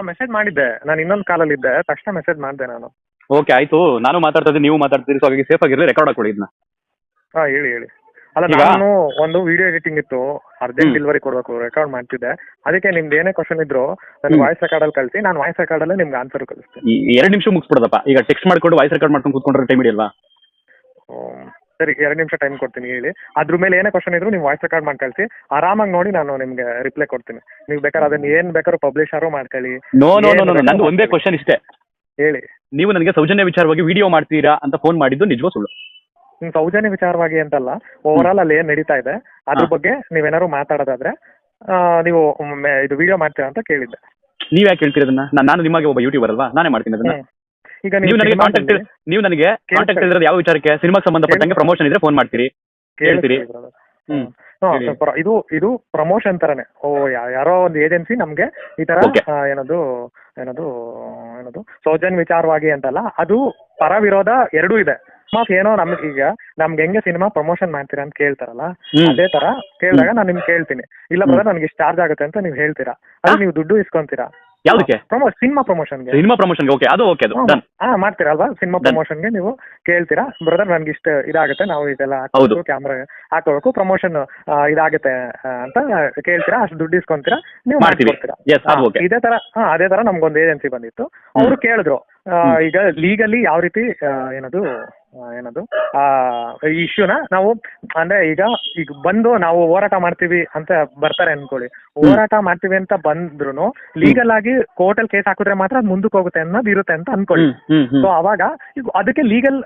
Message ಮಾಡಿದ್ದೆ. ನಾನು ಇನ್ನೊಂದು ಕಾಲಲ್ಲಿ ಇದ್ದೆ. ತಕ್ಷಣ ಮೆಸೇಜ್ ಮಾಡಿದೆ ನಾನು. ಓಕೆ ಆಯ್ತು. ನಾನು ಮಾತಾಡ್ತಾ ಇದ್ದೀನಿ ನೀವು ಮಾತಾಡ್ತೀರಿ. ಸೊ ಹಾಗಾಗಿ ಸೇಫ್ ಆಗಿರಲಿ ರೆಕಾರ್ಡ್ ಹಾಕೊಳ್ಳಿ ಇದನ್ನ ಹಾ ಹೇಳಿ ಹೇಳಿ. ಅಲ್ಲ ಈಗ- ನಾನು ಒಂದು ವಿಡಿಯೋ ಎಡಿಟಿಂಗ್ ಇತ್ತು. Urgent hmm. ಡೆಲಿವರಿ ಕೊಡಬೇಕು ರೆಕಾರ್ಡ್ ಮಾಡ್ತಿದ್ದೆ. ಅದಕ್ಕೆ ನಿಮ್ದು ಏನೇ ಕ್ವಶನ್ ಇದ್ರು ನನ್ನ ಹ್ಮ್. ವಾಯ್ಸ್ ರೆಕಾರ್ಡಲ್ಲಿ ಕಳಿಸಿ ನಾನು ವಾಯ್ಸ್ ರೆಕಾರ್ಡ್ ಅಲ್ಲಿ ನಿಮ್ಗೆ ಆನ್ಸರ್ ಕಳಿಸ್ತೀನಿ. ಎರಡು ನಿಮಿಷ ಮುಗಿಸ್ಬಿಡೋದಪ್ಪ. ಈಗ ಟೆಕ್ಸ್ಟ್ ಮಾಡ್ಕೊಂಡು ವಾಯ್ಸ್ ರೆಕಾರ್ಡ್ ಮಾಡ್ಕೊಂಡು ಕೂತ್ಕೊಂಡ್ರೆ ಟೈಮ್ ಹಿಡಿಯಲ್ವಾ? ಹ್ಮ್. ಸರಿ ಎರಡು ನಿಮಿಷ ಟೈಮ್ ಕೊಡ್ತೀನಿ ಹೇಳಿ. ಅದ್ರ ಮೇಲೆ ಏನೇ ಕ್ವಶನ್ ಇದ್ರು ನೀವು ವಾಯ್ಸ್ ರೆಕಾರ್ಡ್ ಮಾಡಿ ಕಳಿಸಿ ಆರಾಮಾಗಿ ನೋಡಿ ನಾನು ನಿಮ್ಗೆ ರಿಪ್ಲೈ ಕೊಡ್ತೀನಿ. ನೀವು ಬೇಕಾದ್ರೆ ಅದನ್ನ ಏನ್ ಬೇಕಾದ್ರೂ ಪಬ್ಲಿಷರು ಮಾಡ್ಕೊಳ್ಳಿ. ನೋ ನೋ ನೋ ನೋ ನಂದು ಒಂದೇ. ಕ್ವಶನ್ ಇಷ್ಟೇ. ಹೇಳಿ. ನೀವು ನನಗೆ ಸೌಜನ್ಯ ವಿಚಾರವಾಗಿ ವಿಡಿಯೋ ಮಾಡ್ತೀರಾ ಅಂತ ಫೋನ್ ಮಾಡಿದ್ದು ನಿಜವೋ ಸುಳ್ಳು? ಸೌಜನ್ಯ ವಿಚಾರವಾಗಿ ಅಂತಲ್ಲ. ಓವರ್ ಆಲ್ ಅಲ್ಲಿ ಏನ್ ನಡೀತಾ ಇದೆ ಅದ್ರ. ಬಗ್ಗೆ ನೀವೇನಾದ್ರು ಮಾತಾಡೋದಾದ್ರೆ ನೀವು ಇದು ವಿಡಿಯೋ ಮಾಡ್ತೀರಾ ಅಂತ ಕೇಳಿದ್ದೆ. ನೀವ್ ಯಾಕೆ ಹೇಳ್ತೀರಿ ಅದನ್ನ ನಾನು ನಿಮಗೆ ಒಬ್ಬ ಯೂಟ್ಯೂಬರ್ ಅಲ್ವಾ? ನಾನೇ ಮಾಡ್ತೀನಿ ಅದನ್ನ. ಈಗ ನೀವು ನನಗೆ ಕಾಂಟ್ಯಾಕ್ಟ್ ನೀವು ನನಗೆ ಕಾಂಟ್ಯಾಕ್ಟ್ ಇರೋದು ಯಾವ ವಿಚಾರಕ್ಕೆ? ಸಿನಿಮಾಗೆ ಸಂಬಂಧಪಟ್ಟಂಗೆ ಪ್ರಮೋಷನ್ ಇದ್ರೆ ಫೋನ್ ಮಾಡ್ತೀರಿ. ಹೇಳ್ತೀರಿ. ಹ್ಮ್. ಹಾ, ಹೇಳಿ. ಇದು ಇದು ಪ್ರಮೋಷನ್ ತರನೇ. ಓ ಯಾರೋ ಒಂದು ಏಜೆನ್ಸಿ ನಮ್ಗೆ ಈ ತರ ಏನದು ಏನದು ಏನದು ಸೌಜನ್ ವಿಚಾರವಾಗಿ ಅಂತಲ್ಲ ಅದು ಪರ ವಿರೋಧ ಎರಡೂ ಇದೆ. ಮಾಫ್ ಏನೋ ನಮ್ಗೆ ಈಗ ನಮ್ಗೆ ಹೆಂಗೆ ಸಿನಿಮಾ ಪ್ರಮೋಷನ್ ಮಾಡ್ತೀರಾ ಅಂತ ಕೇಳ್ತಾರಲ್ಲ ಅದೇ ತರ ಕೇಳಿದಾಗ ನಾನು ನಿಮ್ಗೆ ಕೇಳ್ತೀನಿ. ಇಲ್ಲ ಬಂದ್ರೆ ಬ್ರದರ್ ನನಗೆ ಇಷ್ಟು ಚಾರ್ಜ್ ಆಗುತ್ತೆ ಅಂತ ನೀವು ಹೇಳ್ತೀರಾ? ಅದು? ನೀವು ದುಡ್ಡು ಇಸ್ಕೊಂತೀರಾ? ಯಾವ್ದಕ್ಕೆ? ಪ್ರಮೋ ಸಿನಿಮಾ ಪ್ರಮೋಷನ್ಗೆ ಸಿನಿಮಾ ಪ್ರಮೋಷನ್ಗೆ ಓಕೆ ಅದು ಓಕೆ ಅದು. ಡನ್ ಹಾ ಮಾಡ್ತೀರಲ್ವಾ? Cinema Done. ಪ್ರಮೋಷನ್ಗೆ ನೀವು ಕೇಳ್ತೀರಾ? ಬ್ರದರ್ ನನ್ಗೆ ಇಷ್ಟ ಇದಾಗುತ್ತೆ ನಾವು ಇದೆಲ್ಲ ಹೌದು. ಕ್ಯಾಮ್ರಾ ಹಾಕೋಬೇಕು ಪ್ರಮೋಷನ್ ಇದಾಗುತ್ತೆ ಅಂತ ಕೇಳ್ತೀರಾ? ಅಷ್ಟು ದುಡ್ಡು ಇಸ್ಕೊಂತೀರಾ? ನೀವು ಮಾಡ್ತೀರಾ ಮಾಡ್ಕೊಡ್ತೀರಾ? ಇದೇ ತರ ಹಾ ಅದೇ ತರ ನಮ್ಗೊಂದು ಏಜೆನ್ಸಿ ಬಂದಿತ್ತು. ಅವರು ಕೇಳಿದ್ರು ಈಗ ಲೀಗಲಿ ಯಾವ ರೀತಿ ಏನದು ಏನದು? ಆ ಇಶ್ಯೂನ ನಾವು ಅಂದ್ರೆ ಈಗ ಈಗ ಬಂದು ನಾವು ಹೋರಾಟ ಮಾಡ್ತೀವಿ ಅಂತ ಬರ್ತಾರೆ ಅನ್ಕೊಳ್ಳಿ. ಹೋರಾಟ ಮಾಡ್ತೀವಿ ಅಂತ ಬಂದ್ರು ಲೀಗಲ್ ಆಗಿ ಕೋರ್ಟಲ್ ಕೇಸ್ ಹಾಕಿದ್ರೆ ಮಾತ್ರ ಅದ್ ಮುಂದಕ್ಕೆ ಹೋಗುತ್ತೆ ಅನ್ನೋದು ಇರುತ್ತೆ ಅಂತ ಅನ್ಕೊಳ್ಳಿ. ಸೊ ಅವಾಗ ಈಗ ಅದಕ್ಕೆ ಲೀಗಲ್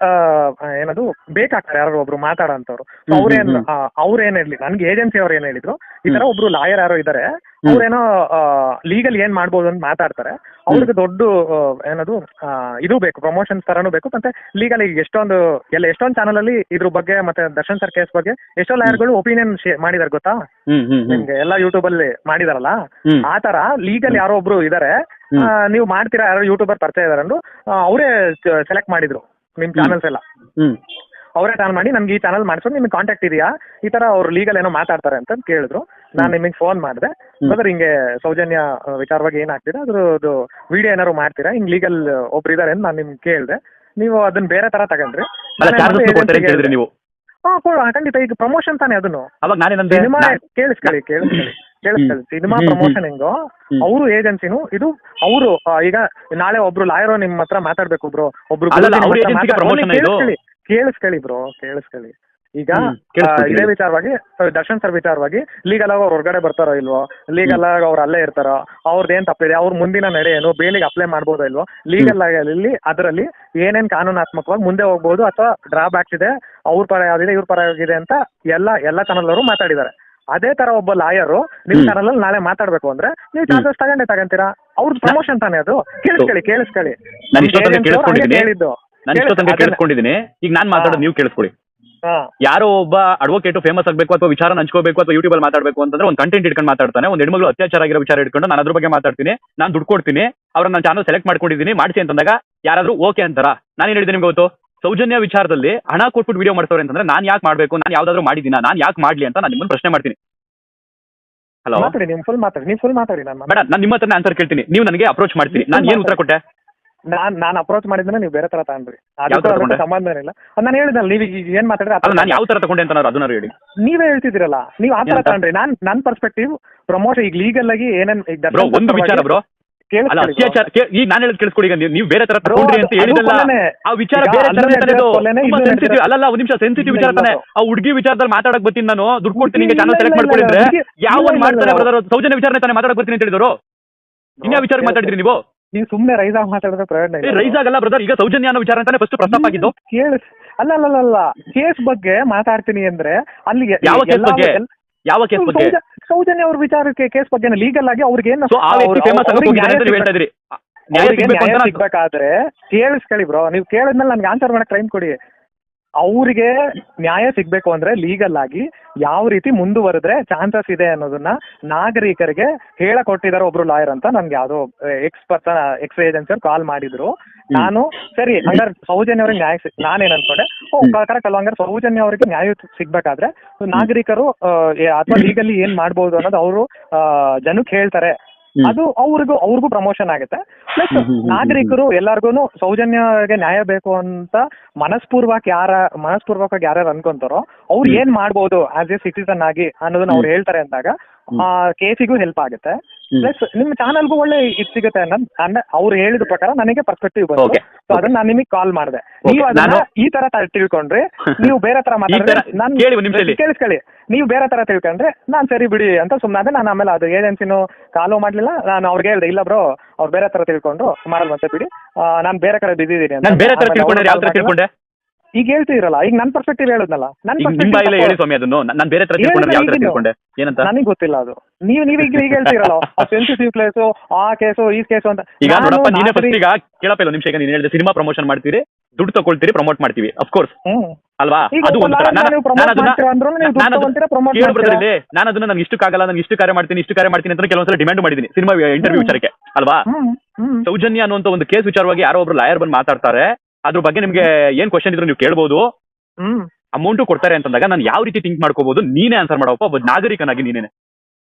ಏನದು ಬೇಕಾಗ್ತಾರೆ ಯಾರು ಒಬ್ರು ಮಾತಾಡೋ ಅಂತವ್ರು ಅವ್ರೇನ್ ಹ್ಮ್, ಅವ್ರು ಏನ್ ಹೇಳಿ ನನ್ಗೆ ಏಜೆನ್ಸಿ ಅವ್ರು ಏನ್ ಹೇಳಿದ್ರು ಈ ತರ ಒಬ್ರು ಲಾಯರ್ ಯಾರೋ ಇದಾರೆ. ಅವ್ರೇನೋ ಲೀಗಲ್ ಏನ್ ಮಾಡ್ಬೋದು ಅಂತ ಮಾತಾಡ್ತಾರೆ. ಅವ್ರಿಗೆ ದೊಡ್ಡ ಏನದು ಇದು ಬೇಕು ಪ್ರಮೋಷನ್ ತರನು ಬೇಕು. ಮತ್ತೆ ಲೀಗಲ್ ಈಗ ಎಷ್ಟೊಂದು ಎಲ್ಲ ಎಷ್ಟೊಂದು ಚಾನಲ್ ಅಲ್ಲಿ ಇದ್ರ ಬಗ್ಗೆ ಮತ್ತೆ ದರ್ಶನ್ ಸರ್ ಕೇಸ್ ಬಗ್ಗೆ ಎಷ್ಟೋ ಲಾಯರ್ಗಳು ಒಪಿನಿಯನ್ ಮಾಡಿದಾರೆ ಗೊತ್ತಾ? ನಿಮ್ಗೆ ಎಲ್ಲಾ ಯೂಟ್ಯೂಬ್ ಅಲ್ಲಿ ಮಾಡಿದಾರಲ್ಲ? ಆತರ ಲೀಗಲ್ ಯಾರೋ ಒಬ್ರು ಇದಾರೆ. ನೀವು ಮಾಡ್ತೀರಾ ಯಾರೋ ಯೂಟ್ಯೂಬರ್ ಪರಿಚಯ ಇದಾರೆ ಅಂದ್ರು ಅವರೇ ಸೆಲೆಕ್ಟ್ ಮಾಡಿದ್ರು ನಿಮ್. ಚಾನಲ್ಸ್ ಎಲ್ಲ. ಅವರೇ ಚಾನಲ್ ಮಾಡಿ ನಮ್ಗೆ ಈ ಚಾನಲ್ ಮಾಡಿಸೋ ನಿಮ್ಗೆ ಕಾಂಟ್ಯಾಕ್ಟ್ ಇದೆಯಾ? ಈ ತರ ಅವ್ರು ಲೀಗಲ್ ಏನೋ ಮಾತಾಡ್ತಾರೆ ಅಂತ ಕೇಳಿದ್ರು. ನಾನು ನಿಮಗೆ ಫೋನ್ ಮಾಡಿದೆ. ಬ್ರದರ್ ಹಿಂಗೆ ಸೌಜನ್ಯ ವಿಚಾರವಾಗಿ ಏನಾಗ್ತೀರಾ ಅದ್ರದ್ದು ವಿಡಿಯೋ ಏನಾರು ಮಾಡ್ತೀರಾ? ಹಿಂಗ್ ಲೀಗಲ್ ಒಬ್ರು ಇದಾರೆ ಅಂತ ನಾನು ನಿಮ್ಗೆ ಕೇಳಿದೆ. ನೀವು ಅದನ್ನ ಬೇರೆ ತರ ತಗೊಂಡ್ರಿ. ನೀವು? ಹಾ ಕೊಡು. ಖಂಡಿತ. ಈಗ ಪ್ರಮೋಷನ್ ತಾನೇ ಅದನ್ನು. ಸಿನಿಮಾ ಕೇಳಿಸ್ಕೊಳ್ಳಿ ಕೇಳಿಸ್ಕೊಳ್ಳಿ ಕೇಳಿಸ್ಕೊಳ್ಳಿ. ಸಿನಿಮಾ. ಪ್ರಮೋಷನ್ ಹೆಂಗೋ. ಅವರು ಏಜೆನ್ಸಿನು ಇದು ಅವರು ಈಗ ನಾಳೆ ಒಬ್ರು ಲಾಯರ್ ನಿಮ್ ಹತ್ರ ಮಾತಾಡ್ಬೇಕು ಒಬ್ರು ಒಬ್ರು ಕೇಳಿಸ್ಕೊಳ್ಳಿ ಬ್ರೋ ಕೇಳಿಸ್ಕೊಳ್ಳಿ. ಈಗ. ಇದೇ ವಿಚಾರವಾಗಿ ಸಾರಿ ದರ್ಶನ್ ಸರ್ ವಿಚಾರವಾಗಿ ಲೀಗಲ್ ಆಗಿ ಅವ್ರು ಹೊರಗಡೆ ಬರ್ತಾರೋ ಇಲ್ವೋ ಲೀಗಲ್ ಆಗಿ ಅವ್ರು ಅಲ್ಲೇ ಇರ್ತಾರೋ ಅವ್ರದ್ದು ಏನ್ ತಪ್ಪಿದೆ ಅವ್ರ ಮುಂದಿನ ನಡೆ ಏನು ಬೇಲಿಗೆ ಅಪ್ಲೈ ಮಾಡ್ಬೋದೋ ಇಲ್ವೋ ಲೀಗಲ್ ಆಗಲಿ ಇಲ್ಲಿ ಅದರಲ್ಲಿ ಏನೇನ್ ಕಾನೂನಾತ್ಮಕವಾಗಿ ಮುಂದೆ ಹೋಗ್ಬೋದು ಅಥವಾ ಡ್ರಾಬ್ಯಾಕ್ಸ್ ಇದೆ ಅವ್ರ ಪರ ಯಾವ್ದಿದೆ ಇವ್ರ ಪರ ಆಗಿದೆ ಅಂತ ಎಲ್ಲ ಎಲ್ಲ ಚಾನಲ್ ಅವರು ಮಾತಾಡಿದ್ದಾರೆ. ಅದೇ ತರ ಒಬ್ಬ ಲಾಯರು ನಿಮ್. ಚಾನಲ್ ಅಲ್ಲಿ ನಾಳೆ ಮಾತಾಡ್ಬೇಕು ಅಂದ್ರೆ ನೀವು ಚಾರ್ಜಸ್ ತಗೊಂಡೇ ತಗೊಂತೀರಾ? ಅವ್ರದ್ದು ಪ್ರಮೋಷನ್ ತಾನೇ ಅದು? ಕೇಳಿಸ್ಕೊಳ್ಳಿ ಕೇಳಿಸ್ಕೊಳ್ಳಿ. ಹೇಳಿದ್ದು ನಾನು ಇಷ್ಟೋ ತನಕ ಕೇಳಿಸ್ಕೊಂಡಿದ್ದೀನಿ ಈಗ ನಾನು ಮಾತಾಡೋದು ನೀವು ಕೇಳಿಸ್ಕೊಳ್ಳಿ. ಯಾರೋ ಒಬ್ಬ ಅಡ್ವೊಕೇಟ್ ಫೇಮಸ್ ಆಗಬೇಕು ಅಥವಾ ವಿಚಾರ ಹಂಚ್ಕೋಬೇಕು ಅಥವಾ ಯೂಟ್ಯೂಬ್ ಅಲ್ಲಿ ಮಾತಾಡಬೇಕು ಅಂತಂದ್ರೆ ಒಂದು ಕಂಟೆಂಟ್ ಇಟ್ಕೊಂಡು ಮಾತಾಡ್ತಾನೆ. ಒಂದು ಹೆಣ್ಮಗಳು ಅತ್ಯಾಚಾರ ಆಗಿರೋ ವಿಚಾರ ಇಟ್ಕೊಂಡು ನಾನು ಅದ್ರ ಬಗ್ಗೆ ಮಾತಾಡ್ತೀನಿ. ನಾನು ದುಡ್ಡು ಕೊಡ್ತೀನಿ. ಅವ್ರನ್ನ ನಾನು ಚಾನಲ್ ಸೆಲೆಕ್ಟ್ ಮಾಡ್ಕೊಂಡಿದ್ದೀನಿ ಮಾಡಿಸಿ ಅಂತಂದಾಗ ಯಾರಾದ್ರೂ ಓಕೆ ಅಂತಾರ? ನಾನು ಹೇಳಿದೆ ನಿಮ್ಗೆ ಗೊತ್ತು? ಸೌಜನ್ಯ ವಿಚಾರದಲ್ಲಿ ಹಣ ಕೊಟ್ಬಿಟ್ಟು ವಿಡಿಯೋ ಮಾಡ್ತಾರೆ ಅಂತಂದ್ರೆ ನಾನು ಯಾಕೆ ಮಾಡಬೇಕು? ನಾನು ಯಾವ್ದಾದ್ರು ಮಾಡಿದ್ದೀನ? ನಾನು ಯಾಕೆ ಮಾಡ್ಲಿ ಅಂತ ನಾನು ನಿಮ್ಮನ್ನು ಪ್ರಶ್ನೆ ಮಾಡ್ತೀನಿ. ಹಲೋ ಮಾತಾಡಿ ನೀವು ಫುಲ್ ಮಾತಾಡಿ. ನೀವು ಫುಲ್ ಮಾತಾಡಿ ನಾನು ಬೇಡ ನಾನು ನಿಮ್ಮ ಹತ್ರ ಆನ್ಸರ್ ಕೇಳ್ತೀನಿ. ನೀವು ನನಗೆ ಅಪ್ರೋಚ್ ಮಾಡ್ತೀನಿ ನಾನು ಏನು ಉತ್ತರ ಕೊಟ್ಟೆ? ನಾನ್ ನಾನ್ ಅಪ್ರೋಚ್ ಮಾಡಿದ್ರೆ ನೀವು ಬೇರೆ ತರ ತಗೊಂಡ್ರಿ. ಯಾವ ಅದಕ್ಕೂ ತರ ಅದಕ್ಕೂ ತಗೊಂಡೆ? ಸಂಬಂಧ ಇಲ್ಲ ನಾನು ಹೇಳಿದ್ನಲ್ಲ ನೀವ್ ಈಗ ಏನ್ ಮಾತಾಡಿದ್ರೆ ಆ ಅಲ್ಲ ನಾನು ಯಾವ ತರ ತಗೊಂಡೆ ಅಂತ ನಾನು ಅದನ್ನ ಹೇಳಿ. ನೀವೇ ಹೇಳ್ತಿದ್ದೀರಲ್ಲ ನೀವ್ ಆ ತರ ಏನಂತ? ತಗೊಂಡ್ರಿ. ನಾನ್ ನನ್ ಪರ್ಸ್ಪೆಕ್ಟಿವ್ ಪ್ರಮೋಷನ್ ಈಗ ಲೀಗಲ್ ಆಗಿ ಏನೇನ್ ಈಗ ಬ್ರೋ ದರ್ಶನ್ ಒಂದು ಪರವಾಗಿ ವಿಚಾರ ಬ್ರೋ ಅಲ್ಲ ಕೇಳಿಸ್ಕೊಳ್ಳಿ bro. ಅತ್ಯಾಚಾರ ಕೇ- ಈಗ ನಾನು ಹೇಳೋದು ಕೇಳಿಸ್ಕೊಡಿ ಈಗ ನೀವು- ನೀವು ಬೇರೆ ತರ Bro, ತಗೊಂಡ್ರಿ ಅಂತ ಅದು- ಅದು ಹೇಳಿದಲ್ಲ ಕೊಲೆನೇ. ಆ ವಿಚಾರ ಈಗ ಬೇರೆ ಇದು ತುಂಬಾ ಅಲ್ಲಲ್ಲ ಒಂದ್ ನಿಮಿಷ ಸೆನ್ಸಿಟಿವ್ ವಿಚಾರ ಇಲ್ಲ ತಾನೆ. ಆ ಹುಡುಗಿ ವಿಚಾರದಲ್ಲಿ ಮಾತಾಡಕ್ ಬರ್ತೀನಿ ನಾನು. ದುಡ್ಡು ಕೊಡ್ತೀನಿ ನಿಮಗೆ ಚಾನಲ್ ಇಲ್ಲ, ಸೆಲೆಕ್ಟ್ ಇಲ್ಲ, ಮಾಡ್ಕೊಂಡಿದ್ರೆ ಇಲ್ಲ, ಯಾವ ಇಲ್ಲ, ಒಂದ್ ಇಲ್ಲ, ಮಾಡ್ತಾರೆ ಇಲ್ಲ. ಬ್ರದರ್ ಸೌಜನ್ಯ ವಿಚಾರನೇ ತಾನೇ ಮಾತಾಡಕ್ ಬರ್ತೀನಿ ಅಂತ ಹೇಳಿದ್ರು. ಇನ್ಯಾವ ವಿಚಾರ ಮಾತಾಡಿದ್ರಿ ನೀವು? ನೀವು ಸುಮ್ನೆ ರೈಸ್ ಆಗಿ ಮಾತಾಡಿದ್ರೆ ಪ್ರಯೋಜನ ಇಲ್ಲ. ರೈಸ್ ಆಗಲ್ಲ ಬ್ರದರ್ ಈಗ ಸೌಜನ್ಯ ಅನ್ನೋ ವಿಚಾರ ಅಂತಾನೆ ಫಸ್ಟ್ ಪ್ರಸ್ತಾಪ ಆಗಿದ್ದು. ಕೇಳಿ. ಅಲ್ಲ ಅಲ್ಲ ಅಲ್ಲ, ಕೇಸ್ ಬಗ್ಗೆ ಮಾತಾಡ್ತೀನಿ ಅಂದ್ರೆ ಅಲ್ಲಿ ಯಾವ ಕೇಸ್ ಬಗ್ಗೆ? ಯಾವ ಕೇಸ್ ಬಗ್ಗೆ? ಸೌಜ- ಸೌಜನ್ಯ ಅವ್ರ ವಿಚಾರಕ್ಕೆ ಕೇಸ್ ಬಗ್ಗೆ ಲೀಗಲ್ ಆಗಿ ಅವ್ರಿಗೆ ಏನು ಆ ವ್ಯಕ್ತಿ ಫೇಮಸ್ ನೀವು ಹೇಳ್ತಾ ಇದ್ರಿ ನ್ಯಾಯ ಸಿಗ್ಬೇಕಾದ್ರೆ ಕೇಳಿಸ್ಕೊಳ್ಳಿ ಬ್ರೋ ನೀವು ಕೇಳಿದ್ಮೇಲೆ ನನ್ಗೆ ಆನ್ಸರ್ ಮಾಡಕ್ ಟೈಮ್ ಕೊಡಿ. ಅವ್ರಿಗೆ ನ್ಯಾಯ ಸಿಗ್ಬೇಕು ಅಂದ್ರೆ ಲೀಗಲ್ ಆಗಿ ಯಾವ ರೀತಿ ಮುಂದುವರೆದ್ರೆ ಚಾನ್ಸಸ್ ಇದೆ ಅನ್ನೋದನ್ನ ನಾಗರಿಕರಿಗೆ ಹೇಳ ಕೊಟ್ಟಿದ್ದಾರೆ ಒಬ್ರು ಲಾಯರ್ ಅಂತ ನನ್ಗೆ ಯಾವ್ದೋ ಎಕ್ಸ್ ಪರ್ಸನ್ ಎಕ್ಸ್ ಏಜೆನ್ಸಿ ಅವ್ರು ಕಾಲ್ ಮಾಡಿದ್ರು. ನಾನು ಸರಿ ಹಂಗಾರೆ ಸೌಜನ್ಯ ಅವ್ರಿಗೆ ನ್ಯಾಯ ಸಿಗ್ ನಾನೇನ್ ಅನ್ಕೊಂಡೆ ಓ ಕರೆಕ್ಟ್ ಅಲ್ಲ ಹಂಗಾರೆ ಸೌಜನ್ಯ ಅವರಿಗೆ ನ್ಯಾಯ ಸಿಗ್ಬೇಕಾದ್ರೆ ನಾಗರಿಕರು ಅಥವಾ ಲೀಗಲಿ ಏನ್ ಮಾಡ್ಬೋದು ಅನ್ನೋದು ಅವರು ಜನಕ್ಕೆ ಹೇಳ್ತಾರೆ. ಅದು ಅವ್ರಿಗೂ ಅವ್ರಿಗೂ ಪ್ರಮೋಷನ್ ಆಗುತ್ತೆ ಪ್ಲಸ್. ನಾಗರಿಕರು ಎಲ್ಲಾರ್ಗು ಸೌಜನ್ಯಗೆ ನ್ಯಾಯ ಬೇಕು ಅಂತ ಮನಸ್ಪೂರ್ವಕ ಯಾರ ಮನಸ್ಪೂರ್ವಕವಾಗಿ ಯಾರ್ಯಾರು ಅನ್ಕೊಂತಾರೋ ಅವ್ರು. ಏನ್ ಮಾಡ್ಬೋದು ಆಸ್ ಎ ಸಿಟಿಸನ್ ಆಗಿ ಅನ್ನೋದನ್ನ ಅವ್ರು ಹೇಳ್ತಾರೆ ಅಂದಾಗ ಆ ಕೇಸಿಗೂ ಹೆಲ್ಪ್ ಆಗುತ್ತೆ. ಪ್ಲಸ್ ನಿಮ್ ಚಾನಲ್ಗೂ ಒಳ್ಳೆ ಇದು ಸಿಗುತ್ತೆ. ಅವ್ರು ಹೇಳಿದ ಪ್ರಕಾರ ನನಗೆ ಪರ್ಸ್ಪೆಕ್ಟಿವ್ ಬಂತು. ಸೊ ಅದನ್ನ ನಾನು ನಿಮಗೆ ಕಾಲ್ ಮಾಡಿದೆ. ನೀವು ಅದನ್ನ ನಾನು- ಈ ತರ ತಿಳ್ಕೊಂಡ್ರಿ ನೀವು ಬೇರೆ ತರ ಮಾತಾಡಿದ್ರೆ ನಾನು. ಕೇಳಿಸ್ಕೊಳ್ಳಿ ನೀವು ಬೇರೆ ತರ ತಿಳ್ಕೊಂಡ್ರೆ ನಾನ್ ಸರಿ ಬಿಡಿ ಅಂತ ಸುಮ್ಮನೆ ನಾನು ಆಮೇಲೆ ಅದು ಏಜೆನ್ಸಿನೂ ಕಾಲು ಮಾಡ್ಲಿಲ್ಲ. ನಾನು ಅವ್ರಿಗೆ ಹೇಳ್ದೆ ಇಲ್ಲ ಬ್ರೋ ಅವ್ರು ಬೇರೆ ತರ ತಿಳ್ಕೊಂಡು ಮಾಡಲ್ ಮತ್ತೆ ಬಿಡಿ ನಾನು ಬೇರೆ ಕಡೆ ಬಿದ್ದಿದ್ದೀನಿ ಬೇರೆ ತರ ತಿಳ್ಕೊಂಡ್ರೆ ಯಾವ ತರ ತಿಳ್ಕೊಂಡೆ? ಈಗ ಹೇಳ್ತಿದ್ರಲ್ಲ ಈಗ ನನ್ನ ಪರ್ಸ್ಪೆಕ್ಟಿವ್ ಹೇಳುದಲ್ಲ ನನ್ನ ಈಗ ನಿಮ್ ಬಾಯಿಲೆ ಹೇಳಿ ಸ್ವಾಮಿ ಅದನ್ನು ನಾನು ಬೇರೆ ತರ ತಿಳ್ಕೊಂಡ್ರೆ ಯಾವ ತರ ತಿಳ್ಕೊಂಡೆ? ಏನಂತ? ನನಗೆ ಗೊತ್ತಿಲ್ಲ ಅದು. ನೀವು ನೀವು ಈಗ ಈಗ ಹೇಳ್ತಿರಲ್ಲ ಸೆನ್ಸಿಟಿವ್ ಪ್ಲೇಸ್ ಆ ಕೇಸು ಈ ಕೇಸು ಅಂತ. ಈಗ ನಾನು ನೋಡಪ್ಪ ನೀನೇ ನಾಲ್ಕು ಫಸ್ಟ್ ಈಗ ಕೇಳಪ್ಪ ಇಲ್ಲ ನಿಮಿಷ ಈಗ ನೀನು ಹೇಳಿದೆ ಸಿನಿಮಾ ಪ್ರಮೋಷನ್ ಮಾಡ್ತೀರಿ ದುಡ್ಡು ತಗೊಳ್ತೀರಿ ಪ್ರಮೋಟ್ ಮಾಡ್ತೀವಿ ಅಫ್ಕೋರ್ಸ್ ಹ್ಮ್. ಅಲ್ವಾ? ಈಗ ಅದು ಒಂದು ನಾನು ನೀವು promote ಮಾಡ್ತೀರಾ ಅಂದ್ರೂ ನೀವು ದುಡ್ಡು ತಗೊಂತೀರಾ, promote ಕೇಳು ಮಾಡ್ತೀರಾ? ಬ್ರದರ್ ನಾನು ಅದನ್ನ ನಾನು ನಾನು ಇಷ್ಟು ಕಾರ್ಯ ಮಾಡ್ತೀನಿ ಇಷ್ಟು ಕಾರ್ಯ ಮಾಡ್ತೀನಿ ಅಂತ ಕೆಲವೊಂದ್ಸಲ ಡಿಮ್ಯಾಂಡ್ ಮಾಡಿದೀನಿ ಸಿನಿಮಾ ಇಂಟರ್ವ್ಯೂ. ವಿಚಾರಕ್ಕೆ ಅಲ್ವಾ? ಹ್ಮ್ ಹ್ಮ್. ಸೌಜನ್ಯ ಅನ್ನುವಂತ ಒಂದು ಕೇಸ್ ವಿಚಾರವಾಗಿ ಯಾರೋ ಒಬ್ರು ಲಾಯರ್ ಬಂದು ಮಾತಾಡ್ತಾರೆ ಅದ್ರ ಬಗ್ಗೆ ನಿಮ್ಗೆ ಏನ್ ಕ್ವಶನ್ ಇದ್ರು ನೀವು ಕೇಳ್ಬೋದು. ಹ್ಮ್. ಅಮೌಂಟ್ ಕೊಡ್ತಾರೆ ಅಂತಂದಾಗ ನಾನು ಯಾವ ರೀತಿ ಥಿಂಕ್ ಮಾಡ್ಕೋಬಹುದು ನೀನೇ ಆನ್ಸರ್ ಮಾಡಪ್ಪ ಒಬ್ಬ ನಾಗರಿಕನಾಗಿ ನೀನೇನೆ.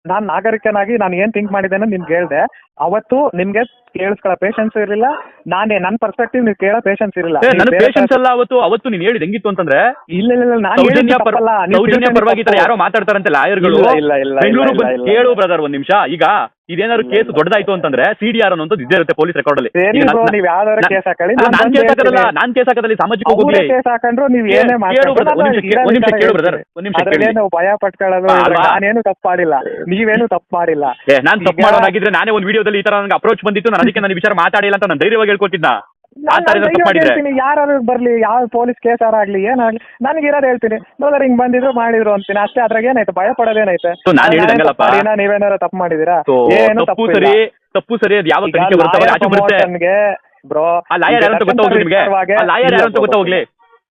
ನಾನ್ ನಾಗರಿಕನಾಗಿ ನಾನು ಏನ್ ಥಿಂಕ್ ಮಾಡಿದ್ದೇನೆ ನಿಮ್ಗೆ ಹೇಳ್ದೆ. ಅವತ್ತು ನಿಮ್ಗೆ ಕೇಳಿಸ್ಕೊಳ್ಳೋ ಪೇಷನ್ಸ್ ಇರಲಿಲ್ಲ ನಾನೇ ನನ್ನ ಪರ್ಸ್ಪೆಕ್ಟಿವ್ ನೀವು ಕೇಳೋ ಪೇಷನ್ಸ್ ಇರಲಿಲ್ಲ. ನನ್ನ ಪೇಷನ್ಸ್ ಎಲ್ಲ ಅವತ್ತು ಅವತ್ತು ನೀನ್ ಹೇಳಿದ್ ಹೆಂಗಿತ್ತು ಅಂತಂದ್ರೆ? ಇಲ್ಲ ಇಲ್ಲ ಇಲ್ಲ ನಾನು ಸೌಜನ್ಯ ಪರ ಸೌಜನ್ಯ ಪರವಾಗಿ ಯಾರೋ ಮಾತಾಡ್ತಾರಂತೆ ಲಾಯರ್ಗಳು. ಇಲ್ಲ ಇಲ್ಲ ಇಲ್ಲ ಬೆಂಗಳೂರು ಇಲ್ಲ, ಕೇಳು ಬ್ರದರ್ ಒಂದ್ ನಿಮಿಷ. ಈಗ ಇದೇನಾದ್ರು ಕೇಸ್. ದೊಡ್ಡದಾಯ್ತು ಅಂತಂದ್ರೆ ಸಿಡಿಆರ್ ಅನ್ನೋದು ಇದೇ ಇರುತ್ತೆ ಪೊಲೀಸ್ ರೆಕಾರ್ಡ್ ಅಲ್ಲಿ. ಸರಿ ನಾನ್- ನೀವ್ ಯಾವ್ದಾದ್ರು ಕೇಸ್ ಹಾಕೊಳ್ಳಿ. ಅಲ್ಲ, ನಾನ್ ಕೇಸ್ ಹಾಕೋದಲ್ಲ ನಾನ್ ಕೇಸ್ ಹಾಕೋದಲ್ಲಿ ಸಾಮಾಜಿಕ ಹೋಗ್ಲಿ ಕೇಸ್ ಹಾಕೊಂಡ್ರು ನೀವ್ ಏನೇ ಕೇಳು brother, ಒಂದ್ ನಿಮಿಷ ಕೇಳು, ಒಂದ್ ನಿಮಿಷ ಕೇಳು brother, ಒಂದ್ ನಿಮಿಷ ಕೇಳಿ. ಅದ್ರಲ್ಲೇನು ಭಯ ಪಟ್ಕೊಳ್ಳೋದು ಅಲ್ವಾ? ನಾನೇನು ತಪ್ಪು ಮಾಡಿಲ್ಲ. ನೀವೇನು ತಪ್ಪು ಮಾಡಿಲ್ಲ. ಏ ನಾನ್ ತಪ್ಪು ಈಗ- ಮಾಡೋದಾಗಿದ್ರೆ ನಾನೇ ಒಂದು ವಿಡಿಯೋದಲ್ಲಿ ಈ ತರ ನನಗೆ ಅಪ್ರೋಚ್ ಬಂದಿತ್ತು ನಾನು ಅದಕ್ಕೆ ನಾನು ವಿಚಾರ ಮಾತಾಡಿಲ್ಲ ಅಂತ ನಾನು ಧೈರ್ಯವಾಗಿ ಹೇಳ್ಕೊತಿದ್ದ ಹೇಳ್ತೀನಿ ಯಾರು ಬರ್ಲಿ ಯಾವ ಪೊಲೀಸ್ ಕೇಸ್ ಆಗ್ಲಿ ಏನಾಗ್ಲಿ ನನಗೆ ಇರೋದು ಹೇಳ್ತೀನಿ. ಬ್ರದರ್ ಹಿಂಗ್ ಬಂದಿದ್ರು ಮಾಡಿದ್ರು ಅಂತೀನಿ. ಅಷ್ಟೇ ಅದ್ರಾಗ ಏನಾಯ್ತು? ಭಯ ಪಡೋದೇನೈತೆ ನೀವೇನಾರ ತಪ್ಪು ಮಾಡಿದಿರಾ? ಏನು ತಪ್ಪು ಸರಿ ತಪ್ಪು ಸರಿ ಅದು ಯಾವ ತನಿಖೆ ಬರುತ್ತೆ ಅವಾಗ ಆಚೆ ಬರುತ್ತೆ. ಬ್ರೋ ಆ ಲಾಯರ್ ಯಾರು ಅಂತ ಆ ಲಾಯರ್ ಯಾರು ಅಂತ ಗೊತ್ತಾಗ್ಲಿ?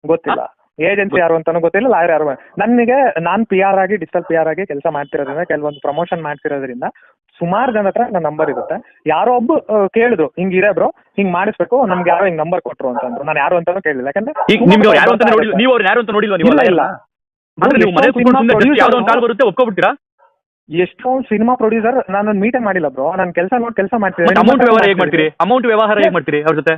ಗೊತ್ತಿಲ್ಲ. ಏಜೆನ್ಸಿ ಯಾರು ಅಂತಾನು ಗೊತ್ತಿಲ್ಲ ಲಾಯರ್ ಯಾರು ನನಗೆ ನಾನ್ ಪಿ ಆರ್ ಆಗಿ ಡಿಜಿಟಲ್ ಪಿ ಆರ್ ಆಗಿ ಕೆಲಸ ಮಾಡ್ತಿರೋದ್ರಿಂದ ಕೆಲವೊಂದು ಪ್ರಮೋಷನ್ ಮಾಡ್ತಿರೋದ್ರಿಂದ ಸುಮಾರು ಜನ ಹತ್ರ ನನ್ನ ನಂಬರ್ ಇರುತ್ತೆ. ಯಾರೋ ಒಬ್ಬ ಕೇಳಿದ್ರು ಹಿಂಗ್ ಇರೇ ಬ್ರೋ ಹಿಂಗ್ ಮಾಡಿಸ್ಬೇಕು ನಮ್ಗೆ ಯಾರೋ ಹಿಂಗ್ ನಂಬರ್ ಕೊಟ್ರು ಅಂತಂದ್ರು ನಾನು ಯಾರು ಅಂತಾನು ಕೇಳಿಲ್ಲ. ಯಾಕಂದ್ರೆ ಈಗ ನಿಮ್ಗೆ ಅವ್ರು ಯಾರು ಅಂತ ನೋಡಿಲ್ಲ ನೀವು ಅವ್ರು ಯಾರು ಅಂತ ನೋಡಿಲ್ಲ ನೀವು ಇಲ್ಲ, ಅಲ್ಲ? ಇಲ್ಲ. ಅಂದ್ರೆ ನೀವು ಮನೆ ಕೂತ್ಕೊಂಡು ಸುಮ್ನೆ just ಯಾವ್ದೋ ಒಂದು ಕಾಲ್ ಬರುತ್ತೆ ಒಪ್ಕೊಬಿಡ್ತೀರಾ? ಎಷ್ಟೊಂದು ಸಿನಿಮಾ ಪ್ರೊಡ್ಯೂಸರ್ ನಾನು ಮೀಟೇ ಮಾಡಿಲ್ಲ ಬ್ರೋ ನಾನು ಕೆಲಸ ನೋಡಿ ಕೆಲಸ ಮಾಡ್ತೀನಿ. ಅಮೌಂಟ್ ವ್ಯವಹಾರ ಹೇಗ್ ಮಾಡ್ತೀರಿ? ಅಮೌಂಟ್ ವ್ಯವಹಾರ ಹೇಗ್ ಮಾಡ್ತೀರಿ ಅವ್ರ ಜೊತೆ?